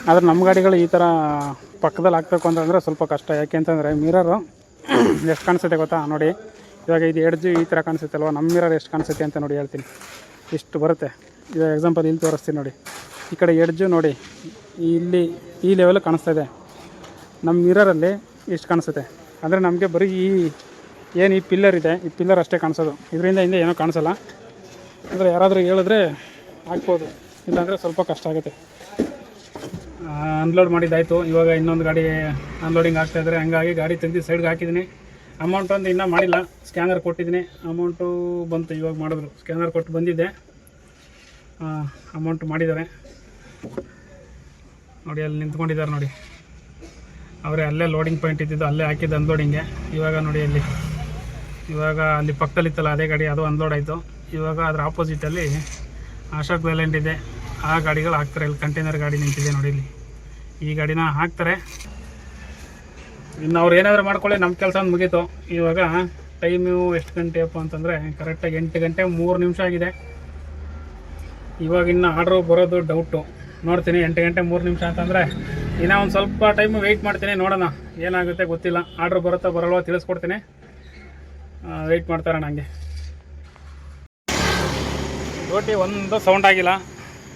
ಆದರೆ ನಮ್ಮ ಗಾಡಿಗಳು ಈ ಥರ ಪಕ್ಕದಲ್ಲಿ ಹಾಕ್ಬೇಕು ಅಂತಂದರೆ ಸ್ವಲ್ಪ ಕಷ್ಟ. ಯಾಕೆ ಅಂತಂದರೆ ಮಿರರು ಎಷ್ಟು ಕಾಣಿಸುತ್ತೆ ಗೊತ್ತಾ? ನೋಡಿ, ಇವಾಗ ಇದು ಎಡ್ಜು ಈ ಥರ ಕಾಣಿಸುತ್ತೆ ಅಲ್ವಾ ನಮ್ಮ ಮಿರರ್ ಎಷ್ಟು ಕಾಣಿಸುತ್ತೆ ಅಂತ ನೋಡಿ ಹೇಳ್ತೀನಿ. ಇಷ್ಟು ಬರುತ್ತೆ. ಇವಾಗ ಎಕ್ಸಾಂಪಲ್ ಇಲ್ಲಿ ತೋರಿಸ್ತೀನಿ ನೋಡಿ. ಈ ಕಡೆ ಎಡ್ಜು ನೋಡಿ. ಇಲ್ಲಿ, ಈ ಲೆವೆಲ್ ಕಾಣಿಸ್ತಾ ಇದೆ. ನಮ್ಮ ಮಿರರಲ್ಲಿ ಇಷ್ಟು ಕಾಣಿಸುತ್ತೆ? ಅಂದರೆ ನಮಗೆ ಬರೀ ಈ ಏನು ಈ ಪಿಲ್ಲರ್ ಇದೆ, ಈ ಪಿಲ್ಲರ್ ಅಷ್ಟೇ ಕಾಣಿಸೋದು. ಇದರಿಂದ ಹಿಂದೆ ಏನೂ ಕಾಣಿಸಲ್ಲ. ಅಂದರೆ ಯಾರಾದರೂ ಹೇಳಿದ್ರೆ ಹಾಕ್ಬೋದು. ಇಲ್ಲಾಂದರೆ ಸ್ವಲ್ಪ ಕಷ್ಟ ಆಗುತ್ತೆ. ಅನ್ಲೋಡ್ ಮಾಡಿದ್ದಾಯಿತು. ಇವಾಗ ಇನ್ನೊಂದು ಗಾಡಿ ಅನ್ಲೋಡಿಂಗ್ ಆಗ್ತಾಯಿದ್ರೆ ಹಂಗಾಗಿ ಗಾಡಿ ತೆಗೆದು ಸೈಡ್ಗೆ ಹಾಕಿದ್ದೀನಿ. ಅಮೌಂಟ್ ಒಂದು ಇನ್ನೂ ಮಾಡಿಲ್ಲ. ಸ್ಕ್ಯಾನರ್ ಕೊಟ್ಟಿದ್ದೀನಿ. ಅಮೌಂಟು ಬಂತು, ಇವಾಗ ಮಾಡಿದ್ರು. ಸ್ಕ್ಯಾನರ್ ಕೊಟ್ಟು ಬಂದಿದ್ದೆ. ಅಮೌಂಟ್ ಮಾಡಿದ್ದಾರೆ. ನೋಡಿ, ಅಲ್ಲಿ ನಿಂತ್ಕೊಂಡಿದ್ದಾರೆ ನೋಡಿ. ಅವರೇ ಅಲ್ಲೇ ಲೋಡಿಂಗ್ ಪಾಯಿಂಟ್ ಇದ್ದಿದ್ದು, ಅಲ್ಲೇ ಹಾಕಿದ್ದು ಅನ್ಲೋಡಿಂಗೆ ಇವಾಗ ನೋಡಿ ಅಲ್ಲಿ ಇವಾಗ ಅಲ್ಲಿ ಪಕ್ಕದಲ್ಲಿತ್ತಲ್ಲ, ಅದೇ ಗಾಡಿ, ಅದು ಅನ್ಲೋಡ್ ಆಯಿತು. ಇವಾಗ ಅದರ ಆಪೋಸಿಟಲ್ಲಿ ಅಶೋಕ್ ಲೇಲ್ಯಾಂಡ್ ಇದೆ. ಆ ಗಾಡಿಗಳು ಹಾಕ್ತಾರೆ. ಇಲ್ಲಿ ಕಂಟೈನರ್ ಗಾಡಿ ನಿಂತಿದೆ ನೋಡಿ ಇಲ್ಲಿ. ಈ ಗಾಡಿನ ಹಾಕ್ತಾರೆ. ಇನ್ನು ಅವ್ರು ಏನಾದರೂ ಮಾಡ್ಕೊಳ್ಳಿ ನಮ್ಮ ಕೆಲಸ ಮುಗೀತು. ಇವಾಗ ಟೈಮು ಎಷ್ಟು ಗಂಟೆ ಅಪ್ಪ ಅಂತಂದರೆ ಕರೆಕ್ಟಾಗಿ ಎಂಟು ಗಂಟೆ ಮೂರು ನಿಮಿಷ ಆಗಿದೆ. ಇವಾಗ ಇನ್ನು ಆರ್ಡ್ರು ಬರೋದು ಡೌಟು ನೋಡ್ತೀನಿ, ಎಂಟು ಗಂಟೆ ಮೂರು ನಿಮಿಷ ಅಂತಂದರೆ ಇನ್ನೂ ಒಂದು ಸ್ವಲ್ಪ ಟೈಮ್ ವೆಯ್ಟ್ ಮಾಡ್ತೀನಿ, ನೋಡೋಣ. ಏನಾಗುತ್ತೆ ಗೊತ್ತಿಲ್ಲ. ಆರ್ಡ್ರ್ ಬರುತ್ತಾ ಬರಲ್ವಾ ತಿಳಿಸ್ಕೊಡ್ತೀನಿ. ವೆಯ್ಟ್ ಮಾಡ್ತಾರೆ ನನಗೆ ರೋಟಿ ಒಂದು ಸೌಂಡ್ ಆಗಿಲ್ಲ.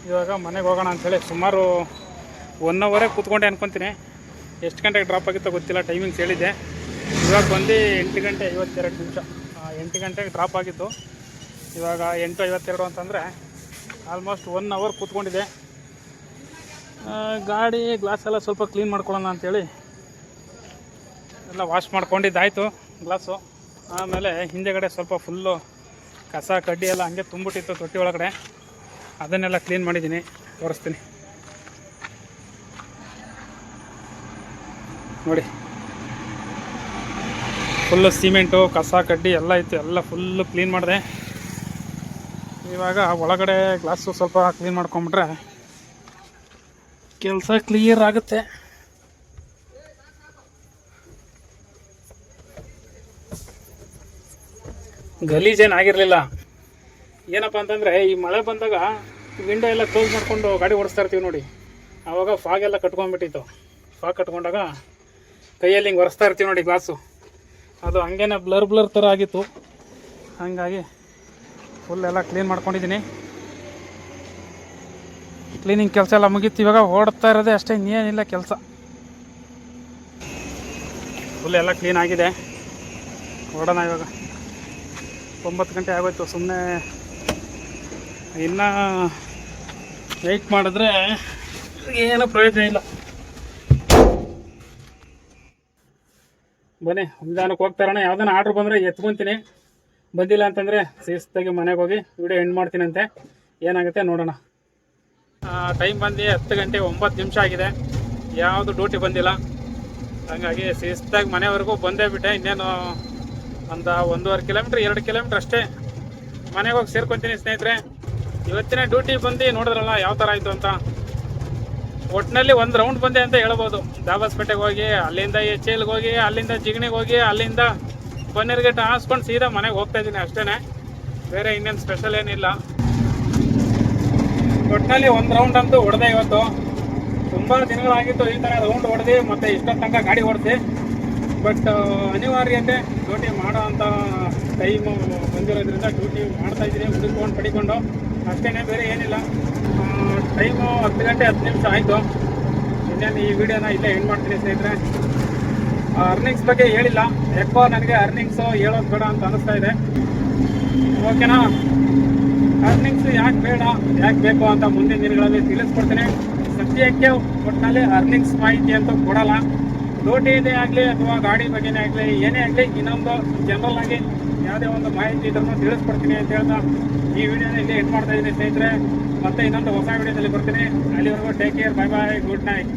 ಇವಾಗ ಮನೆಗೆ ಹೋಗೋಣ ಅಂಥೇಳಿ ಸುಮಾರು ಒನ್ ಅವರೇ ಕೂತ್ಕೊಂಡೆ ಅನ್ಕೊತೀನಿ. ಎಷ್ಟು ಗಂಟೆಗೆ ಡ್ರಾಪ್ ಆಗಿತ್ತೋ ಗೊತ್ತಿಲ್ಲ ಟೈಮಿಂಗ್ಸ್ ಹೇಳಿದ್ದೆ. ಇವಾಗ ಬಂದು ಎಂಟು ಗಂಟೆ ಐವತ್ತೆರಡು ನಿಮಿಷ. ಎಂಟು ಗಂಟೆಗೆ ಡ್ರಾಪ್ ಆಗಿತ್ತು ಇವಾಗ ಎಂಟು ಐವತ್ತೆರಡು ಅಂತಂದರೆ ಆಲ್ಮೋಸ್ಟ್ ಒನ್ ಅವರ್ ಕೂತ್ಕೊಂಡಿದೆ ಗಾಡಿ, ಗ್ಲಾಸ್ ಎಲ್ಲ ಸ್ವಲ್ಪ ಕ್ಲೀನ್ ಮಾಡ್ಕೊಳ್ಳೋಣ ಅಂಥೇಳಿ ಎಲ್ಲ ವಾಶ್ ಮಾಡ್ಕೊಂಡಿದ್ದಾಯಿತು, ಗ್ಲಾಸು. ಆಮೇಲೆ ಹಿಂದೆಗಡೆ ಸ್ವಲ್ಪ ಫುಲ್ಲು ಕಸ, ಕಡ್ಡಿ ಎಲ್ಲ ಹಂಗೆ ತುಂಬಿಟ್ಟಿತ್ತು ತೊಟ್ಟಿ ಒಳಗಡೆ. ಅದನ್ನೆಲ್ಲ ಕ್ಲೀನ್ ಮಾಡಿದ್ದೀನಿ, ತೋರಿಸ್ತೀನಿ. ನೋಡಿ. ಫುಲ್ಲು ಸಿಮೆಂಟು, ಕಸ, ಕಡ್ಡಿ ಎಲ್ಲ ಇತ್ತು, ಎಲ್ಲ ಫುಲ್ಲು ಕ್ಲೀನ್ ಮಾಡಿದೆ. ಇವಾಗ ಒಳಗಡೆ ಗ್ಲಾಸು ಸ್ವಲ್ಪ ಕ್ಲೀನ್ ಮಾಡ್ಕೊಂಬಿಟ್ರೆ ಕೆಲಸ ಕ್ಲಿಯರ್ ಆಗುತ್ತೆ. ಗಲೀಜೇನು ಆಗಿರಲಿಲ್ಲ. ಏನಪ್ಪ ಅಂತಂದರೆ ಈ ಮಳೆ ಬಂದಾಗ ವಿಂಡೋ ಎಲ್ಲ ಕ್ಲೋಸ್ ಮಾಡಿಕೊಂಡು ಗಾಡಿ ಓಡಿಸ್ತಾ ಇರ್ತೀವಿ ನೋಡಿ. ಆವಾಗ ಫಾಗ್ ಎಲ್ಲ ಕಟ್ಕೊಂಡ್ಬಿಟ್ಟಿತ್ತು. ಫಾಗ್ ಕಟ್ಕೊಂಡಾಗ ಕೈಯಲ್ಲಿ ಹಿಂಗೆ ಒರೆಸ್ತಾ ಇರ್ತೀವಿ ನೋಡಿ ಗ್ಲಾಸು. ಅದು ಹಂಗೇನೆ ಬ್ಲರ್ ಬ್ಲರ್ ಥರ ಆಗಿತ್ತು. ಹಾಗಾಗಿ ಫುಲ್ ಎಲ್ಲ ಕ್ಲೀನ್ ಮಾಡ್ಕೊಂಡಿದ್ದೀನಿ. ಕ್ಲೀನಿಂಗ್ ಕೆಲಸ ಎಲ್ಲ ಮುಗೀತು. ಇವಾಗ ಓಡ್ತಾ ಇರೋದೇ ಅಷ್ಟೇ, ಇನ್ನೇನಿಲ್ಲ ಕೆಲಸ. ಫುಲ್ ಎಲ್ಲ ಕ್ಲೀನ್ ಆಗಿದೆ. ಓಡೋಣ ಇವಾಗ. ಒಂಬತ್ತು ಗಂಟೆ ಆಗೋಯ್ತು ಸುಮ್ಮನೆ ಇನ್ನು ವೆಯ್ಟ್ ಮಾಡಿದ್ರೆ ಏನೂ ಪ್ರಯೋಜನ ಇಲ್ಲ. ಬನ್ನಿ, ನಿಧಾನಕ್ಕೆ ಹೋಗ್ತಾ ಇರೋಣ. ಯಾವ್ದಾನ ಆರ್ಡ್ರ್ ಬಂದರೆ ಎತ್ಕೊಂತೀನಿ. ಬಂದಿಲ್ಲ ಅಂತಂದರೆ ಸೀಸ್ತಾಗಿ ಮನೆಗೆ ಹೋಗಿ ವಿಡಿಯೋ ಎಂಡ್ ಮಾಡ್ತೀನಂತೆ. ಏನಾಗುತ್ತೆ ನೋಡೋಣ. ಟೈಮ್ ಬಂದು ಹತ್ತು ಗಂಟೆ ಒಂಬತ್ತು ನಿಮಿಷ ಆಗಿದೆ. ಯಾವುದು ಡ್ಯೂಟಿ ಬಂದಿಲ್ಲ. ಹಾಗಾಗಿ ಸೀಸ್ತಾಗಿ ಮನೆವರೆಗೂ ಬಂದೇ ಬಿಟ್ಟೆ. ಇನ್ನೇನು ಒಂದು ಒಂದೂವರೆ ಕಿಲೋಮೀಟ್ರ್ ಎರಡು ಕಿಲೋಮೀಟ್ರ್ ಅಷ್ಟೇ ಮನೆಗೆ ಹೋಗಿ ಸೇರ್ಕೊತೀನಿ ಸ್ನೇಹಿತರೆ. ಇವತ್ತಿನ ಡ್ಯೂಟಿ ಬಂದು ನೋಡಿದ್ರಲ್ಲ ಯಾವ ಥರ ಆಯಿತು ಅಂತ. ಒಟ್ಟಿನಲ್ಲಿ ಒಂದು ರೌಂಡ್ ಬಂದೆ ಅಂತ ಹೇಳ್ಬೋದು. ದಾಬಾಸ್ಪೇಟೆಗೆ ಹೋಗಿ, ಅಲ್ಲಿಂದ ಎಚ್ ಎಲ್ಗೆ ಹೋಗಿ, ಅಲ್ಲಿಂದ ಜಿಗಣಿಗೆ ಹೋಗಿ, ಅಲ್ಲಿಂದ ಬನ್ನೇರ್ಗೇಟ್ ಹಾಸ್ಕೊಂಡು ಸೀದಾ ಮನೆಗೆ ಹೋಗ್ತಾ ಇದ್ದೀನಿ ಅಷ್ಟೇ ಬೇರೆ ಇನ್ನೇನು ಸ್ಪೆಷಲ್ ಏನಿಲ್ಲ. ಒಟ್ಟಿನಲ್ಲಿ ಒಂದು ರೌಂಡ್ ಅಂತೂ ಹೊಡೆದೆ ಇವತ್ತು. ತುಂಬ ದಿನಗಳಾಗಿತ್ತು ಈ ಥರ ರೌಂಡ್ ಹೊಡೆದು ಮತ್ತೆ ಇಷ್ಟೊತ್ತು ತನಕ ಗಾಡಿ ಹೊಡೆದು ಬಟ್ ಅನಿವಾರ್ಯತೆ ಡ್ಯೂಟಿ ಮಾಡೋ ಅಂಥ ಟೈಮು ಬಂದಿರೋದ್ರಿಂದ ಡ್ಯೂಟಿ ಮಾಡ್ತಾ ಇದ್ದೀನಿ ಹುಡುಕೊಂಡು ಪಡಿಕೊಂಡು. ಅಷ್ಟೇ ಬೇರೆ ಏನಿಲ್ಲ. ಟೈಮು ಹತ್ತು ಗಂಟೆ ಹತ್ತು ನಿಮಿಷ ಆಯಿತು. ಇನ್ನೇನು ಈ ವಿಡಿಯೋನ ಇಲ್ಲೇ ಎಂಡ್ ಮಾಡ್ತೀನಿ ಸ್ನೇಹಿತರೆ. ಅರ್ನಿಂಗ್ಸ್ ಬಗ್ಗೆ ಹೇಳಿಲ್ಲ. ಯಾಕೋ ನನಗೆ ಅರ್ನಿಂಗ್ಸು ಹೇಳೋದು ಬೇಡ ಅಂತ ಅನಿಸ್ತಾ ಇದೆ. ಓಕೆನಾ ಅರ್ನಿಂಗ್ಸ್ ಯಾಕೆ ಬೇಡ, ಯಾಕೆ ಬೇಕು ಅಂತ ಮುಂದಿನ ದಿನಗಳಲ್ಲಿ ತಿಳಿಸ್ಕೊಡ್ತೀನಿ. ಸದ್ಯಕ್ಕೆ ಒಟ್ಟಿನಲ್ಲಿ ಅರ್ನಿಂಗ್ಸ್ ಮಾಹಿತಿ ಅಂತ ಕೊಡಲ್ಲ. ಇದೆ ಆಗಲಿ ಅಥವಾ ಗಾಡಿ ಬಗ್ಗೆನೇ ಆಗಲಿ, ಏನೇ ಆಗಲಿ, ಇನ್ನೊಂದು ಜನರಲ್ ಆಗಿ ಯಾವುದೇ ಒಂದು ಮಾಹಿತಿ ಇದನ್ನು ತಿಳಿಸ್ಕೊಡ್ತೀನಿ ಅಂತ ಹೇಳ್ತಾ ಈ ವಿಡಿಯೋನ ಇಲ್ಲಿ ಎಂಟ್ ಮಾಡ್ತಾ ಇದ್ದೀನಿ ಸ್ನೇಹಿತರೆ. ಮತ್ತೆ ಇನ್ನೊಂದು ಹೊಸ ವಿಡಿಯೋದಲ್ಲಿ ಬರ್ತೀನಿ. ಅಲ್ಲಿವರೆಗೂ take care bye bye good night